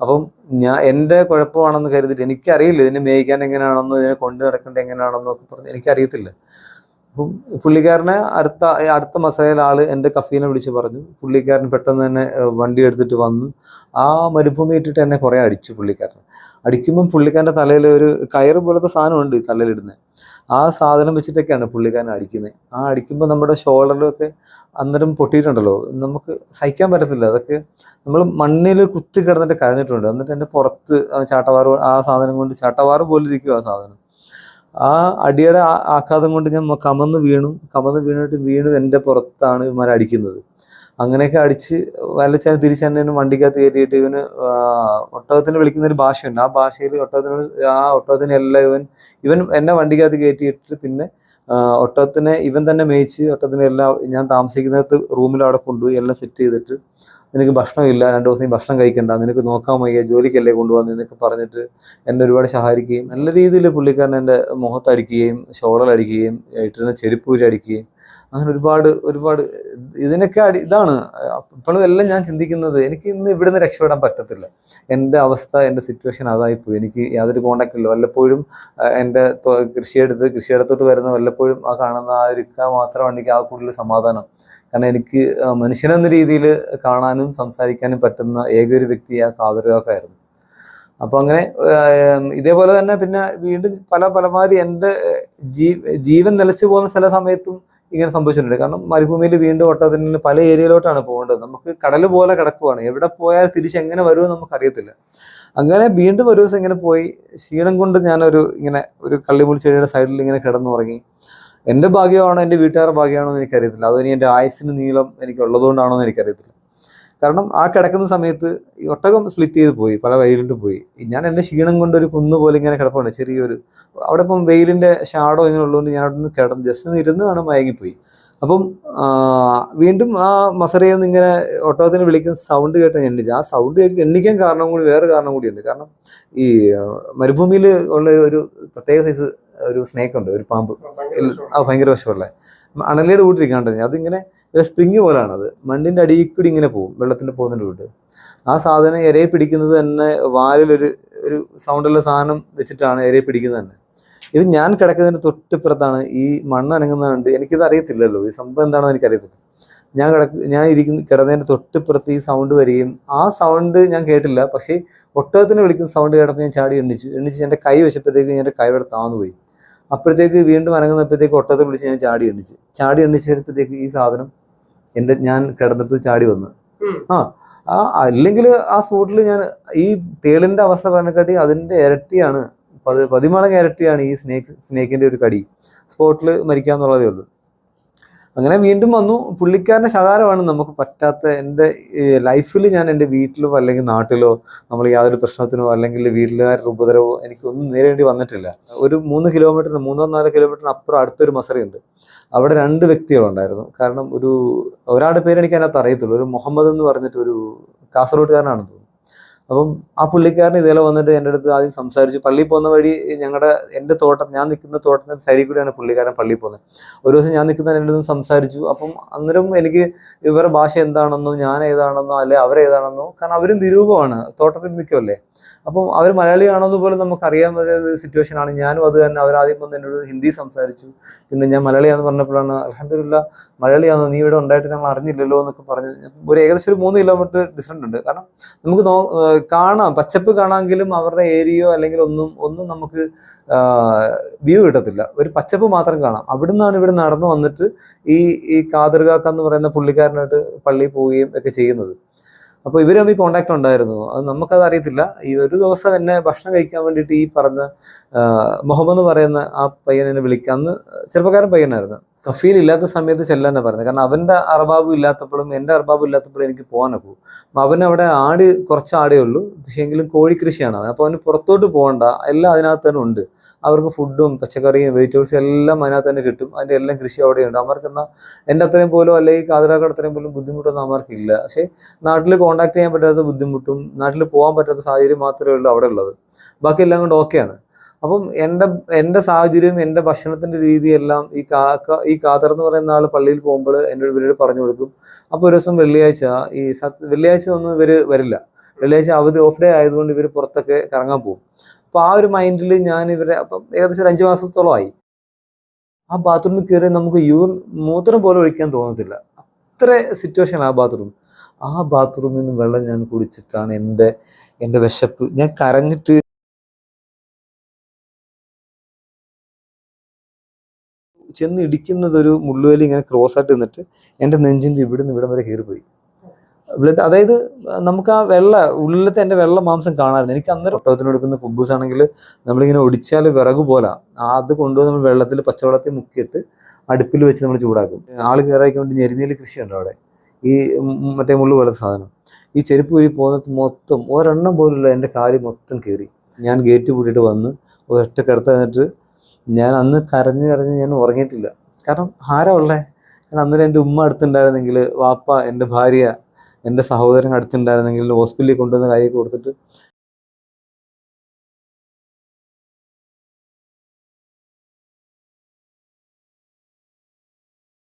അപ്പം ഞാൻ എന്റെ കുഴപ്പമാണെന്ന് കരുതിയിട്ട് എനിക്കറിയില്ല ഇതിനെ മേയിക്കാൻ എങ്ങനെയാണെന്നോ ഇതിനെ കൊണ്ടു നടക്കേണ്ടത് എങ്ങനെയാണെന്നോ ഒക്കെ പറഞ്ഞ് എനിക്കറിയത്തില്ല. അപ്പം പുള്ളിക്കാരനെ അടുത്ത അടുത്ത മസലയിൽ ആൾ എന്റെ കഫീനെ വിളിച്ച് പറഞ്ഞു. പുള്ളിക്കാരൻ പെട്ടെന്ന് തന്നെ വണ്ടി എടുത്തിട്ട് വന്ന് ആ മരുഭൂമി ഇട്ടിട്ട് എന്നെ കുറേ അടിച്ചു പുള്ളിക്കാരൻ. അടിക്കുമ്പം പുള്ളിക്കാരന്റെ തലയിൽ ഒരു കയറ് പോലത്തെ സാധനമുണ്ട് തലയിലിടുന്നത് ആ സാധനം വെച്ചിട്ടൊക്കെയാണ് പുള്ളിക്കാരൻ അടിക്കുന്നത് ആ അടിക്കുമ്പോൾ നമ്മുടെ ഷോൾഡറിലൊക്കെ അന്നേരം പൊട്ടിയിട്ടുണ്ടല്ലോ. നമുക്ക് സഹിക്കാൻ പറ്റത്തില്ല. അതൊക്കെ നമ്മൾ മണ്ണിൽ കുത്തി കിടന്നിട്ട് കരഞ്ഞിട്ടുണ്ട്. എന്നിട്ട് എന്റെ പുറത്ത് ചാട്ടവാറ് ആ സാധനം കൊണ്ട് ചാട്ടവാറ് പോലിരിക്കും ആ സാധനം. ആ അടിയുടെ ആഘാതം കൊണ്ട് ഞാൻ കമന്ന് വീണു. കമന്ന് വീണിട്ട് വീണു എന്റെ പുറത്താണ് ഇവന്മാർ അടിക്കുന്നത്. അങ്ങനെയൊക്കെ അടിച്ച് വലച്ചാൽ തിരിച്ച് എന്നെ വണ്ടിക്കകത്ത് കയറ്റിയിട്ട് ഇവന് ഒട്ടകത്തിന് വിളിക്കുന്ന ഒരു ഭാഷയുണ്ട്. ആ ഭാഷയിൽ ഒട്ടകത്തിന് ആ ഒട്ടകത്തിനെല്ലാം ഇവൻ ഇവൻ എന്നെ വണ്ടിക്കകത്ത് കയറ്റിയിട്ട് പിന്നെ ഒട്ടകത്തിനെ ഇവൻ തന്നെ മേയിച്ച് ഒട്ടകത്തിനെ എല്ലാം ഞാൻ താമസിക്കുന്നിടത്ത് റൂമിൽ അവിടെ കൊണ്ടുപോയി എല്ലാം സെറ്റ് ചെയ്തിട്ട് നിനക്ക് ഭക്ഷണമില്ല രണ്ട് ദിവസം ഭക്ഷണം കഴിക്കണ്ട നിനക്ക് നോക്കാൻ വയ്യ ജോലിക്കല്ലേ കൊണ്ടുപോകാൻ നിനക്ക് പറഞ്ഞിട്ട് എന്നെ ഒരുപാട് സഹായിക്കുകയും നല്ല രീതിയിൽ പുള്ളിക്കാരൻ എന്റെ മുഖത്തടിക്കുകയും ഷോളറടിക്കുകയും ഇട്ടിരുന്ന ചെരുപ്പൂരി അടിക്കുകയും അങ്ങനെ ഒരുപാട് ഒരുപാട് ഇതിനൊക്കെ അടി ഇതാണ്. ഇപ്പോഴും എല്ലാം ഞാൻ ചിന്തിക്കുന്നത് എനിക്ക് ഇന്ന് ഇവിടുന്ന് രക്ഷപ്പെടാൻ പറ്റത്തില്ല. എന്റെ അവസ്ഥ എന്റെ സിറ്റുവേഷൻ അതായിപ്പോയി എനിക്ക് യാതൊരു കോണ്ടാക്റ്റ് ഇല്ല. വല്ലപ്പോഴും എന്റെ കൃഷിയെടുത്ത് കൃഷിയിടത്തോട്ട് വരുന്ന വല്ലപ്പോഴും ആ കാണുന്ന ആ ഒരു മാത്രമാണ് എനിക്ക് ആ കൂടുതൽ സമാധാനം. കാരണം എനിക്ക് മനുഷ്യനെന്ന രീതിയിൽ കാണാനും സംസാരിക്കാനും പറ്റുന്ന ഏകൊരു വ്യക്തി ആ കാതൃകാക്കായിരുന്നു അപ്പോൾ അങ്ങനെ ഇതേപോലെ തന്നെ പിന്നെ വീണ്ടും പല പലമാതിരി എന്റെ ജീവൻ നിലച്ചു പോകുന്ന ചില സമയത്തും ഇങ്ങനെ സംഭവിച്ചിട്ടുണ്ട്. കാരണം മരുഭൂമിയിൽ വീണ്ടും ഒട്ടത്തിന് പല ഏരിയയിലോട്ടാണ് പോകേണ്ടത്. നമുക്ക് കടൽ പോലെ കിടക്കുവാണ്. എവിടെ പോയാൽ തിരിച്ച് എങ്ങനെ വരുമെന്ന് നമുക്കറിയത്തില്ല. അങ്ങനെ വീണ്ടും ഒരു ദിവസം ഇങ്ങനെ പോയി. ക്ഷീണം കൊണ്ട് ഞാനൊരു ഇങ്ങനെ ഒരു കള്ളിമുൾ ചെടിയുടെ സൈഡിൽ ഇങ്ങനെ കിടന്നുറങ്ങി. എന്റെ ഭാഗ്യമാണോ? എന്റെ വീട്ടുകാരുടെ ഭാഗ്യമാണോ എന്ന് എനിക്കറിയത്തില്ല. അതോ ഇനി എന്റെ ആയുസിന് നീളം എനിക്ക് ഉള്ളതുകൊണ്ടാണോ എന്ന് എനിക്കറിയത്തില്ല. കാരണം ആ കിടക്കുന്ന സമയത്ത് ഈ ഒട്ടകം സ്പ്ലിറ്റ് ചെയ്ത് പോയി പല വഴിയിലിട്ട് പോയി. ഞാൻ എന്റെ ക്ഷീണം കൊണ്ട് ഒരു കുന്ന് പോലെ ഇങ്ങനെ കിടപ്പുണ്ട് ചെറിയൊരു അവിടെ ഇപ്പം വെയിലിന്റെ ഷാഡോ ഇങ്ങനെ ഉള്ളതുകൊണ്ട് ഞാൻ അവിടെ നിന്ന് കിടന്ന് ജസ്റ്റ് ഒന്ന് ഇരുന്ന് ആണ് മയങ്ങിപ്പോയി. അപ്പം വീണ്ടും ആ മസറയിൽ നിന്ന് ഇങ്ങനെ ഒട്ടകത്തിന് വിളിക്കുന്ന സൗണ്ട് കേട്ട് ഞാൻ എണ്ണിച്ചു ആ സൗണ്ട് കേട്ട് എണ്ണിക്കാൻ കാരണം കൂടി വേറെ കാരണം കൂടിയുണ്ട്. കാരണം ഈ മരുഭൂമിയിൽ ഉള്ള ഒരു പ്രത്യേക സൈസ് ഒരു സ്നേക്ക് ഉണ്ട് ഒരു പാമ്പ്. ആ ഭയങ്കര വിഷമുള്ള അണലിയുടെ കൂട്ടിരിക്കാണ്ട് അതിങ്ങനെ സ്പ്രിങ് പോലാണ് അത്. മണ്ണിന്റെ അടിയിൽ കൂടി ഇങ്ങനെ പോകും വെള്ളത്തിന്റെ പോകുന്നതിന്റെ കൂട്ട് ആ സാധനം ഇരയെ പിടിക്കുന്നത് തന്നെ വാലിലൊരു ഒരു സൗണ്ടുള്ള സാധനം വെച്ചിട്ടാണ് ഇരയെ പിടിക്കുന്നത് തന്നെ. ഇത് ഞാൻ കിടക്കുന്നതിന് തൊട്ടിപ്പുറത്താണ് ഈ മണ്ണ് അനങ്ങുന്നതുകൊണ്ട് എനിക്കിത് അറിയത്തില്ലല്ലോ. ഈ സംഭവം എന്താണെന്ന് എനിക്കറിയത്തില്ല. ഞാൻ കിടക്ക ഞാൻ ഇരിക്കുന്ന കിടന്നതിന്റെ തൊട്ടിപ്പുറത്ത് ഈ സൗണ്ട് വരികയും ആ സൗണ്ട് ഞാൻ കേട്ടില്ല. പക്ഷേ ഒട്ടകത്തിന് വിളിക്കുന്ന സൗണ്ട് കേട്ടപ്പോൾ ഞാൻ ചാടി എണ്ണിച്ചു. എണ്ണിച്ച് എന്റെ കൈ വെച്ചപ്പോഴത്തേക്ക് എന്റെ കൈ ഇവിടെ താന്നു പോയി അപ്പോഴത്തേക്ക് വീണ്ടും അനങ്ങുന്നപ്പോഴത്തേക്ക് ഒട്ടത്തെ വിളിച്ച് ഞാൻ ചാടി എണ്ണിച്ച്. ചാടി എണ്ണിച്ച് വരുമ്പോഴത്തേക്ക് ഈ സാധനം എന്റെ ഞാൻ കിടന്നിട്ട് ചാടി വന്നു. ആ ആ അല്ലെങ്കിൽ ആ സ്പോട്ടിൽ ഞാൻ ഈ തേളിന്റെ അവസ്ഥ പറഞ്ഞക്കാട്ടി അതിന്റെ ഇരട്ടിയാണ് പതി പതിമടങ്ങ് ഇരട്ടിയാണ് ഈ സ്നേക്ക് സ്നേക്കിന്റെ ഒരു കടി. സ്പോട്ടിൽ മരിക്കാന്നുള്ളതേ ഉള്ളൂ. അങ്ങനെ വീണ്ടും വന്നു. പുള്ളിക്കാരന്റെ ശകാരമാണ് നമുക്ക് പറ്റാത്ത എന്റെ ലൈഫിൽ ഞാൻ എന്റെ വീട്ടിലോ അല്ലെങ്കിൽ നാട്ടിലോ നമ്മൾ യാതൊരു പ്രശ്നത്തിനോ അല്ലെങ്കിൽ വീട്ടിലുകാരുടെ ഉപദ്രവമോ എനിക്കൊന്നും നേരിടേണ്ടി വന്നിട്ടില്ല. ഒരു മൂന്ന് കിലോമീറ്ററിന് മൂന്നോ നാലോ കിലോമീറ്ററിന് അപ്പുറം അടുത്തൊരു മസറിയുണ്ട്. അവിടെ രണ്ട് വ്യക്തികളുണ്ടായിരുന്നു. കാരണം ഒരു ഒരാളുടെ പേര് എനിക്ക് അതിനകത്ത് അറിയത്തുള്ളൂ. ഒരു മുഹമ്മദ് എന്ന് പറഞ്ഞിട്ട് ഒരു കാസർഗോഡുകാരനാണെന്ന് തോന്നുന്നു. അപ്പം ആ പുള്ളിക്കാരൻ ഇതേപോലെ വന്നിട്ട് എന്റെ അടുത്ത് ആദ്യം സംസാരിച്ചു. പള്ളിയിൽ പോകുന്ന വഴി ഞങ്ങളുടെ എന്റെ തോട്ടം ഞാൻ നിൽക്കുന്ന തോട്ടത്തിന്റെ സൈഡിൽ കൂടെയാണ് പുള്ളിക്കാരൻ പള്ളിയിൽ പോകുന്നത്. ഒരു ദിവസം ഞാൻ നിൽക്കുന്ന എന്റെ അടുത്ത് സംസാരിച്ചു. അപ്പം അന്നേരം എനിക്ക് ഇവരുടെ ഭാഷ എന്താണെന്നോ ഞാൻ ഏതാണെന്നോ അല്ലെ അവരേതാണെന്നോ കാരണം അവരും വിരൂപമാണ്. തോട്ടത്തിൽ നിൽക്കുമല്ലേ അപ്പം അവർ മലയാളിയാണെന്ന് പോലും നമുക്ക് അറിയാൻ പറ്റാത്ത സിറ്റുവേഷൻ ആണ്. ഞാനും അത് തന്നെ. അവരാദ്യം വന്ന് എന്നോട് ഹിന്ദി സംസാരിച്ചു. പിന്നെ ഞാൻ മലയാളിയാന്ന് പറഞ്ഞപ്പോഴാണ് അലഹമില്ല മലയാളിയാണോ നീ ഇവിടെ ഉണ്ടായിട്ട് ഞങ്ങൾ അറിഞ്ഞില്ലല്ലോ എന്നൊക്കെ പറഞ്ഞു. ഒരു ഏകദേശം ഒരു മൂന്ന് കിലോമീറ്റർ ഡിഫറെന്റ് ഉണ്ട്. കാരണം നമുക്ക് കാണാം പച്ചപ്പ് കാണാമെങ്കിലും അവരുടെ ഏരിയയോ അല്ലെങ്കിൽ ഒന്നും ഒന്നും നമുക്ക് വ്യൂ കിട്ടത്തില്ല. ഒരു പച്ചപ്പ് മാത്രം കാണാം. അവിടുന്നാണ് ഇവിടെ നടന്നു വന്നിട്ട് ഈ ഈ കാതൃകാക്ക എന്ന് പറയുന്ന പുള്ളിക്കാരനായിട്ട് പള്ളിയിൽ പോവുകയും ഒക്കെ ചെയ്യുന്നത്. അപ്പോൾ ഇവർ തമ്മിൽ കോണ്ടാക്ട് ഉണ്ടായിരുന്നു. അത് നമുക്കത് അറിയത്തില്ല. ഈ ഒരു ദിവസം എന്നെ ഭക്ഷണം കഴിക്കാൻ വേണ്ടിയിട്ട് ഈ പറഞ്ഞ മുഹമ്മദ് പറയുന്ന ആ പയ്യനെ വിളിക്കാന്ന് ചെറുപ്പക്കാരൻ പയ്യനായിരുന്നു. കഫീൽ ഇല്ലാത്ത സമയത്ത് ചെല്ലാനാണ് പറഞ്ഞത്. കാരണം അവന്റെ അർബാബ് ഇല്ലാത്തപ്പോഴും എന്റെ അർബാബ് ഇല്ലാത്തപ്പോഴും എനിക്ക് പോകാനൊക്കൂ അവിടെ ആട് കുറച്ച് ആടേ ഉള്ളൂ. പക്ഷേ എങ്കിലും കോഴി കൃഷിയാണ് അവൻ. അപ്പോൾ അവന് പുറത്തോട്ട് പോകണ്ട. എല്ലാം അതിനകത്ത് തന്നെ ഉണ്ട്. അവർക്ക് ഫുഡും പച്ചക്കറിയും വെജിറ്റബിൾസും എല്ലാം അതിനകത്ത് തന്നെ കിട്ടും. അതിന്റെ എല്ലാം കൃഷി അവിടെയുണ്ട് അവർക്ക് എന്നാൽ എന്റെ അത്രയും പോലും അല്ലെങ്കിൽ കാതിരാക്കട അത്രയും പോലും ബുദ്ധിമുട്ടൊന്നും അവർക്കില്ല പക്ഷേ നാട്ടിൽ കോൺടാക്ട് ചെയ്യാൻ പറ്റാത്ത ബുദ്ധിമുട്ടും നാട്ടിൽ പോകാൻ പറ്റാത്ത സാഹചര്യം മാത്രമേ ഉള്ളൂ അവിടെ ഉള്ളത്. ബാക്കി എല്ലാം കൊണ്ട് ഓക്കെയാണ് അപ്പം എന്റെ എന്റെ സാഹചര്യം എന്റെ ഭക്ഷണത്തിന്റെ രീതിയെല്ലാം ഈ കാക്ക ഈ കാതർ എന്ന് പറയുന്ന ആൾ പള്ളിയിൽ പോകുമ്പോൾ എന്നോട് ഇവരോട് പറഞ്ഞു കൊടുക്കും. അപ്പോൾ ഒരു ദിവസം വെള്ളിയാഴ്ച ഈ സത് വെള്ളിയാഴ്ച ഒന്നും ഇവർ വരില്ല. വെള്ളിയാഴ്ച അവധി ഓഫ് ഡേ ആയതുകൊണ്ട് ഇവർ പുറത്തൊക്കെ കറങ്ങാൻ പോകും. അപ്പോൾ ആ ഒരു മൈൻഡിൽ ഞാൻ ഇവരെ അപ്പം ഏകദേശം ഒരു അഞ്ച് മാസത്തോളമായി. ആ ബാത്റൂമിൽ കയറി നമുക്ക് യൂർ മൂത്രം പോലെ ഒഴിക്കാൻ തോന്നത്തില്ല. അത്ര സിറ്റുവേഷൻ ആ ബാത്റൂം ആ ബാത്റൂമിൽ നിന്ന് വെള്ളം ഞാൻ കുടിച്ചിട്ടാണ് എന്റെ എന്റെ വിശപ്പ്. ഞാൻ കരഞ്ഞിട്ട് ചെന്ന് ഇടിക്കുന്നത് ഒരു മുള്ളുവേലി ഇങ്ങനെ ക്രോസ് ആയിട്ട് നിന്നിട്ട് എന്റെ നെഞ്ചിന്റെ ഇവിടെ നിന്ന് ഇവിടം വരെ കയറിപ്പോയി. ബ്ലഡ് അതായത് നമുക്ക് ആ വെള്ള ഉള്ളിലത്തെ എന്റെ വെള്ള മാംസം കാണാമായിരുന്നു എനിക്ക് അന്നേരം ഒട്ടകത്തിന് കൊടുക്കുന്ന കുബൂസ് ആണെങ്കിൽ നമ്മളിങ്ങനെ ഒടിച്ചാൽ വിറക് പോലെ. അത് കൊണ്ടുപോയി നമ്മൾ വെള്ളത്തിൽ പച്ചവെള്ളത്തിൽ മുക്കിയിട്ട് അടുപ്പിൽ വെച്ച് നമ്മൾ ചൂടാക്കും. ആൾ കയറാൻ വേണ്ടി ഞെരിഞ്ഞേലി കൃഷിയുണ്ട് അവിടെ? ഈ മറ്റേ മുള്ളു പോലത്തെ സാധനം. ഈ ചെരുപ്പ് ഊരി പോകുന്നത് മൊത്തം ഒരെണ്ണം പോലുള്ള എന്റെ കാൽ മൊത്തം കയറി ഞാൻ ഗേറ്റ് പൂട്ടിയിട്ട് വന്ന് ഒരൊറ്റ കിടത്ത ഞാൻ അന്ന് കരഞ്ഞു കരഞ്ഞ് ഞാൻ ഉറങ്ങിയിട്ടില്ല. കാരണം ആരാ ഉള്ളേ? ഞാൻ അന്നേരം എന്റെ ഉമ്മ അടുത്തുണ്ടായിരുന്നെങ്കിൽ വാപ്പ എന്റെ ഭാര്യ എന്റെ സഹോദരൻ അടുത്തുണ്ടായിരുന്നെങ്കിൽ ഹോസ്പിറ്റലിൽ കൊണ്ടുവന്ന കാര്യമൊക്കെ കൊടുത്തിട്ട്